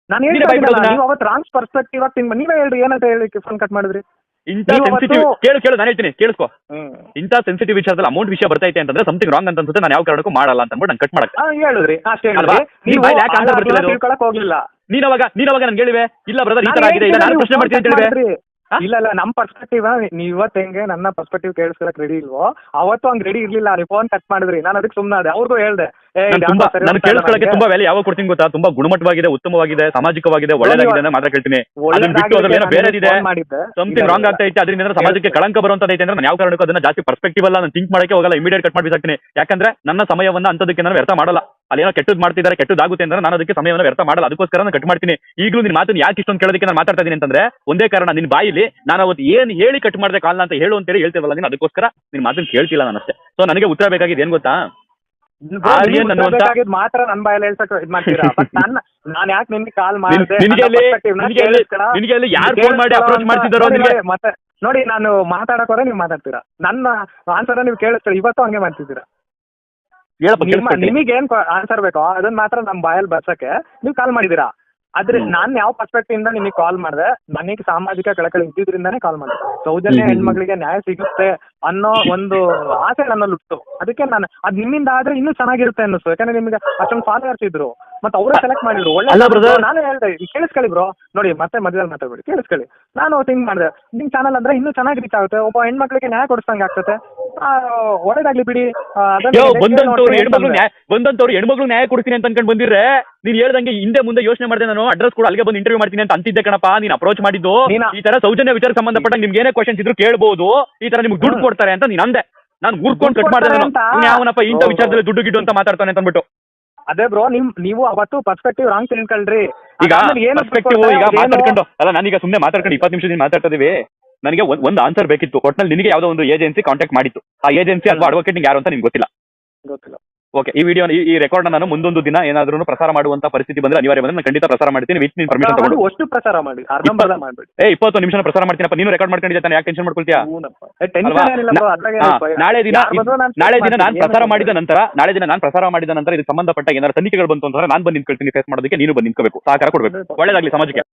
ನಾನು ನೀನೇ ನೀವು ಅವತ್ತು ರಾಂಗ್ ಪರ್ಸ್ಪೆಕ್ಟಿವ್ think- ನೀವೇ ಹೇಳ್ರಿ ಏನಂತ ಹೇಳಿ ಫೋನ್ ಕಟ್ ಮಾಡಿದ್ರಿ. ಇಂಥ ನೀವು ಅವತ್ತು- ಸೆನ್ಸಿಟಿವ್ ಕೇಳು ಕೇಳು ನಾನು ಹೇಳ್ತೀನಿ ಕೇಳಿಸ್ಕೊ. ಹ್ಮ್. ಇಂಥ ಸೆನ್ಸಿಟಿವ್ ವಿಚಾರದಲ್ಲಿ ಅಮೌಂಟ್ ವಿಷಯ ಬರ್ತೈತೆ ಅಂತಂದ್ರೆ ಸಮಥಿಂಗ್ ರಾಂಗ್ ಅಂತ ಅನ್ಸುತ್ತೆ ನಾನು ಯಾವ ಕಾರಣಕ್ಕೂ ಮಾಡಲ್ಲ ಅಂತ ಅಂದ್ಬಿಟ್ಟು ನಾನು ಕಟ್ ಮಾಡಕ್ಕೆ. ಹೇಳಿದ್ರಿ ಅಷ್ಟೇ ಅಲ್ವಾ? ಹೇಳಿದ್ರಿ ನೀವು ಯಾಕೆ answer ಬರ್ತಿಲ್ಲ ಇದು? ತಿಳ್ಕೊಳಕ್ ಹೋಗ್ಲಿಲ್ಲ. ನೀನ್ ಅವಾಗ ನೀನ್ ಅವಾಗ ನನ್ಗೆ ಹೇಳಿವೆ? ಇಲ್ಲ ಬ್ರದರ್ ಈ ತರ ಆಗಿದೆ ಈಗ ನಾನು ಪ್ರಶ್ನೆ ಮಾಡ್ತೀನಿ ಅಂತ ಹೇಳಿವೆ. ಹಾ? ಇಲ್ಲ ಇಲ್ಲ ನಮ್ ಪರ್ಸ್ಪೆಕ್ಟಿವ್ ನೀವ್ ಇವತ್ತು ಹೆಂಗೆ ನನ್ನ ಪರ್ಸ್ಪೆಕ್ಟಿವ್ ಕೇಳಿಸ್ಕೊಳಕ್ ರೆಡಿ ಇಲ್ವೋ ಅವತ್ತು ಹಂಗ್ ರೆಡಿ ಇರ್ಲಿಲ್ಲ ನೀವು ಫೋನ್ ಕಟ್ ಮಾಡಿದ್ರಿ. ನಾನು ಅದಕ್ಕೆ ಸುಮ್ಮನೆ ಅವ್ರಿಗೂ ಹೇಳ್ದೆ. ನಾನು ತುಂಬಾ ಯಾಕೋ ಸರಿ ನಾನು ಹೋಗ್ತಾ ಇಲ್ಲ ಕೇಳಿಸ್ಕೊಳ್ಳೋಕೆ ನನಗೆ. ತುಂಬಾ ವ್ಯಾಲ್ಯೂ ಯಾವಾಗ ಕೊಡ್ತೀನಿ ಗೊತ್ತಾ? ತುಂಬಾ ಗುಣಮಟ್ಟವಾಗಿದೆ ಉತ್ತಮವಾಗಿದೆ ಸಾಮಾಜಿಕವಾಗಿದೆ ಒಳ್ಳೆದಾಗಿದೆ ಅಂತ ಮಾತ್ರ ಕೇಳ್ತೀನಿ. ಅದನ್ನ ಬಿಟ್ಟು ಅದ್ರಲ್ಲಿ ಏನೋ ಬೇರೆ ಇದೆ ಸಮಥಿಂಗ್ ರಾಂಗ್. ಆಗ್ತಾ ಇತ್ತು ಅದರಿಂದ ಸಮಾಜಕ್ಕೆ ಕಳಂಕ ಬರುವಂತದೈತೆ ಅಂದ್ರೆ ನಾನು ಯಾವ ಕಾರಣಕ್ಕೂ ಅದನ್ನ ಜಾಸ್ತಿ ಪರ್ಸ್ಪೆಕ್ಟಿವ್ ಅಲ್ಲ ನಾನು ಥಿಂಕ್ ಮಾಡಕ್ಕೆ ಹೋಗಲ್ಲ ಇಮಿಡಿಯೇಟ್ ಕಟ್ ಮಾಡಿ ಬಿಸಾಕ್ತೀನಿ ಯಾಕಂದ್ರೆ ನನ್ನ ಸಮಯವನ್ನ ಅಂತದಕ್ಕೆ ನಾನು ವ್ಯರ್ಥ ಮಾಡಲ್ಲ. ಅಲ್ಲೇನೋ ಕೆಟ್ಟದ್ ಮಾಡ್ತಿದ್ದಾರೆ ಕೆಟ್ಟದಾಗುತ್ತೆ ಅಂದ್ರೆ ನಾನು ಅದಕ್ಕೆ ಸಮಯವನ್ನು ವ್ಯರ್ಥ ಮಾಡಲ್ಲ. ಅದಕ್ಕೋಸ್ಕರ ನಾನು ಕಟ್ ಮಾಡ್ತೀನಿ. ಈಗಲೂ ನಿನ್ ಮಾತನ್ನ ಯಾಕೆ ಇಷ್ಟೊಂದು ಕೇಳೋದಕ್ಕೆ ನಾನು ಮಾತಾಡ್ತಾ ಇದೀನಿ ಅಂತಂದ್ರೆ ಒಂದೇ ಕಾರಣ ನಿನ್ ಬಾಯಿಲಿ ನಾನು ಅವತ್ತು ಏನ್ ಹೇಳಿ ಕಟ್ ಮಾಡಿದೆ ಕಾಲ ಅಂತ ಹೇಳು ಅಂತೇಳಿ ಹೇಳ್ತಿರಲ್ಲ ನೀನು ಅದಕ್ಕೋಸ್ಕರ ನಿನ್ ಮಾತನ್ನ ಕೇಳ್ತಿಲ್ಲ ನಾನು ಅಷ್ಟೇ ಸೊ ನನಗೆ ಉತ್ತರ ಬೇಕಾಗಿದೆ ಏನ್ ಗೊತ್ತಾ? ಮಾತ್ರ ನನ್ ಬಾಯಲ್ಲಿ ಹೇಳ್ಸಕ್ ಇದ್ ಮಾಡ್ತೀರಾ? ಬಟ್ ನನ್ನ ನಾನ್ ಯಾಕೆ ನಿಮ್ಗೆ ಕಾಲ್ ಮಾಡಿದೆ? ಮತ್ತೆ ನೋಡಿ ನಾನು ಮಾತಾಡಕ್ ಹೋದ್ರೆ ನೀವು ಮಾತಾಡ್ತೀರಾ? ನನ್ನ ಆನ್ಸರ್ ನೀವು ಕೇಳ್ತೀರಾ ಇವತ್ತು ಹಂಗೆ ಮಾಡ್ತಿದ್ದೀರಾ? ಹೇಳಪ್ಪ ಏನ್ ಆನ್ಸರ್ ಬೇಕೋ? ಅದನ್ನ ಮಾತ್ರ ನಮ್ ಬಾಯಲ್ಲಿ ಬರ್ಸಕ್ಕೆ ನೀವು ಕಾಲ್ ಮಾಡಿದೀರಾ ಆದ್ರೆ. ನಾನ್ ಯಾವ ಪರ್ಸ್ಪೆಕ್ಟಿವ್ ಇಂದ ನಿಮಗೆ ಕಾಲ್ ಮಾಡಿದೆ ನನಗೆ ಸಾಮಾಜಿಕ ಕಳಕಳಿ ಇದ್ದಿದ್ರಿಂದಾನೇ ಕಾಲ್ ಮಾಡಿದೆ. ಸೌಜನ್ಯ ಹೆಣ್ಮಗಳಿಗೆ ಹೆಣ್ಮಕ್ಳಿಗೆ ನ್ಯಾಯ ಸಿಗುತ್ತೆ ಅನ್ನೋ ಒಂದು ಆಸೆ ನನ್ನಲ್ಲಿ ಹುಟ್ಟು ಅದಕ್ಕೆ ನಾನು ಅದ್ ನಿಮ್ಮಿಂದ ಆದ್ರೆ ಇನ್ನೂ ಚೆನ್ನಾಗಿರುತ್ತೆ ಅನ್ನಿಸ್ತು. ಯಾಕಂದ್ರೆ ನಿಮ್ಗೆ ಅಷ್ಟೊಂದು ಫಾಲೋವರ್ಸ್ ಇದ್ರು. ಮತ್ತೆ ಅವರೇ ಸೆಲೆಕ್ಟ್ ಮಾಡಿದ್ರು. ಒಳ್ಳೆ ನಾನು ಹೇಳ್ದೆ ಕೇಳಿಸ್ಕೊಳ್ಳಿ ಬ್ರೋ ನೋಡಿ ಮತ್ತೆ ಮಧ್ಯದಲ್ಲಿ ಮಾತಾಡ್ಬೇಡಿ. ಕೇಳಿಸ್ಕೊಳ್ಳಿ. ನಾನು ಥಿಂಕ್ ಮಾಡಿದೆ ನಿಮ್ ಚಾನಲ್ ಅಂದ್ರೆ ಇನ್ನೂ ಚೆನ್ನಾಗಿ ರೀಚ್ ಆಗುತ್ತೆ. ಒಬ್ಬ ಹೆಣ್ಮಕ್ಳಿಗೆ ನ್ಯಾಯ ಕೊಡಿಸ್ದಂಗೆ ಆಗ್ತದೆ. ಒಳ್ಳೇದಾಗ್ಲಿ ಬಿಡಿ. ಯೋ ಬಂದಂತವ್ರು ಹೆಣ್ಮಕ್ಳು ನ್ಯಾಯ ಬಂದಂತವ್ರು ಹೆಣ್ಮಕ್ಳು ನ್ಯಾಯ ಕೊಡ್ತೀನಿ ಅಂತ ಅನ್ಕೊಂಡ್ ಬಂದಿದ್ರೆ ನೀನ್ ಹೇಳ್ದಂಗೆ ಹಿಂದೆ ಮುಂದೆ ಯೋಚನೆ ಮಾಡಿದೆ ನಾನು ಅಡ್ರೆಸ್ ಕೂಡ ಅಲ್ಲಿಗೆ ಬಂದು ಇಂಟರ್ವ್ಯೂ ಮಾಡ್ತೀನಿ ಅಂತ ಅಂತಿದ್ದೆ ಕಣಪ್ಪ ನೀನ್ ಅಪ್ರೋಚ್ ಮಾಡಿದ್ದು. ನೀನ- ಈ ತರ ಸೌಜನ್ಯ ವಿಚಾರ ಸಂಬಂಧಪಟ್ಟ ನಿಮ್ಗೆ ಏನೇ ಕ್ವಶನ್ಸ್ ಇದ್ರು ಕೇಳ್ಬೋದು ಈ ತರ ನಿಮ್ಗೆ ದುಡ್ಡು ಕೊಡ್ತಾರೆ ಅಂತ ನೀನ್ ಅಂದೆ. ನಾನು ಊರ್ಕೊಂಡು ಕಟ್ ಮಾಡಿದೆ ಕೊಡ್ತಾರೆ ನಾನು. ಅಂತ? ಇವ್ನು ಯಾವನಪ್ಪ ಇಂಥ ವಿಚಾರದಲ್ಲಿ ದುಡ್ಡು ಗಿಡ್ಡು ಅಂತ ಮಾತಾಡ್ತಾನೆ ಅಂತ ಅಂದ್ಬಿಟ್ಟು. ಅದೇ ಬ್ರೋ ನಿಮ್ ನೀವು ಅವತ್ತು ಪರ್ಸ್ಪೆಕ್ಟಿವ್ ರಾಂಗ್ ತಿಳ್ಕೊಳ್ರಿ ಈಗ ಅದಾದ್ಮೇಲೆ ಏನು ಪರ್ಸ್ಪೆಕ್ಟಿವ್ ಈಗ ಮಾತಾಡ್ಕೊಂಡು ಅಲ್ಲ ನಾನೀಗ ಸುಮ್ನೆ ಮಾತಾಡ್ಕೊಂಡು ಇಪ್ಪತ್ತು ನಿಮಿಷದಿಂದ ಮಾತಾಡ್ತಾ ಇದೀವಿ. ನನಗೆ ಒಂದ್ ಒಂದು ಆನ್ಸರ್ ಬೇಕಿತ್ತು. ಒಟ್ನಲ್ಲಿ ನಿನಗೆ ಯಾವ್ದೋ ಒಂದು ಏಜೆನ್ಸಿ ಕಾಂಟ್ಯಾಕ್ಟ್ ಮಾಡಿತ್ತು ಆ ಏಜೆನ್ಸಿ ಅಥವಾ ಅಡ್ವೊಕೇಟ್ ಯಾರು ಅಂತ ನಿಮ್ಗೆ ಗೊತ್ತಿಲ್ಲ? ಗೊತ್ತಿಲ್ಲ. ಓಕೆ ಈ ವಿಡಿಯೋ ಈ ರೆಕಾರ್ಡ್ ನಾನು ಮುಂದೊಂದು ದಿನ ಏನಾದ್ರೂ ಪ್ರಸಾರ ಮಾಡುವಂತ ಪರಿಸ್ಥಿತಿ ಬಂದ್ರೆ ಅನಿವಾರ್ಯ ಬಂದ್ರೆ ನಾನು ಖಂಡಿತ ಪ್ರಸಾರ ಮಾಡ್ತೀನಿ ವಿತ್ ನಿನ್ ಪರ್ಮಿಷನ್ ತಗೊಂಡು. ಅಷ್ಟು ಪ್ರಸಾರ ಮಾಡಿ. ಅರ್ಧಂಬರ್ಧ ಮಾಡ್ಬಿಡಿ. ಏ ಇಪ್ಪತ್ತು ನಿಮಿಷ ಪ್ರಸಾರ ಮಾಡ್ತೀನಪ್ಪ. ನೀನು ರೆಕಾರ್ಡ್ ಮಾಡ್ಕೊಂಡಿದ್ದೆ ತಾನೆ ಯಾಕೆ ಟೆನ್ಷನ್ ಮಾಡ್ಕೊಳ್ತೀಯಾ? ನಾಳೆ ದಿನ ನಾಳೆ ದಿನ ನಾನು ಪ್ರಸಾರ ಮಾಡಿದ ನಂತರ ನಾಳೆ ದಿನ ನಾನು ಪ್ರಸಾರ ಮಾಡಿದ ನಂತರ ಇದಕ್ಕೆ ಸಂಬಂಧಪಟ್ಟ ಏನಾದ್ರು ತನಿಖೆಗಳು ಬಂತು ಅಂತಂದ್ರೆ ನಾನು ಬಂದು ನಿಂತ್ಕೊಳ್ತೀನಿ ಫೇಸ್ ಮಾಡೋದಕ್ಕೆ ನೀನು ಬಂದು ನಿಂತ್ಕೋಬೇಕು. ಸಹಕಾರ ಕೊಡಬೇಕು. ಒಳ್ಳೇದಾಗ್ಲಿ ಸಮಾಜಕ್ಕೆ.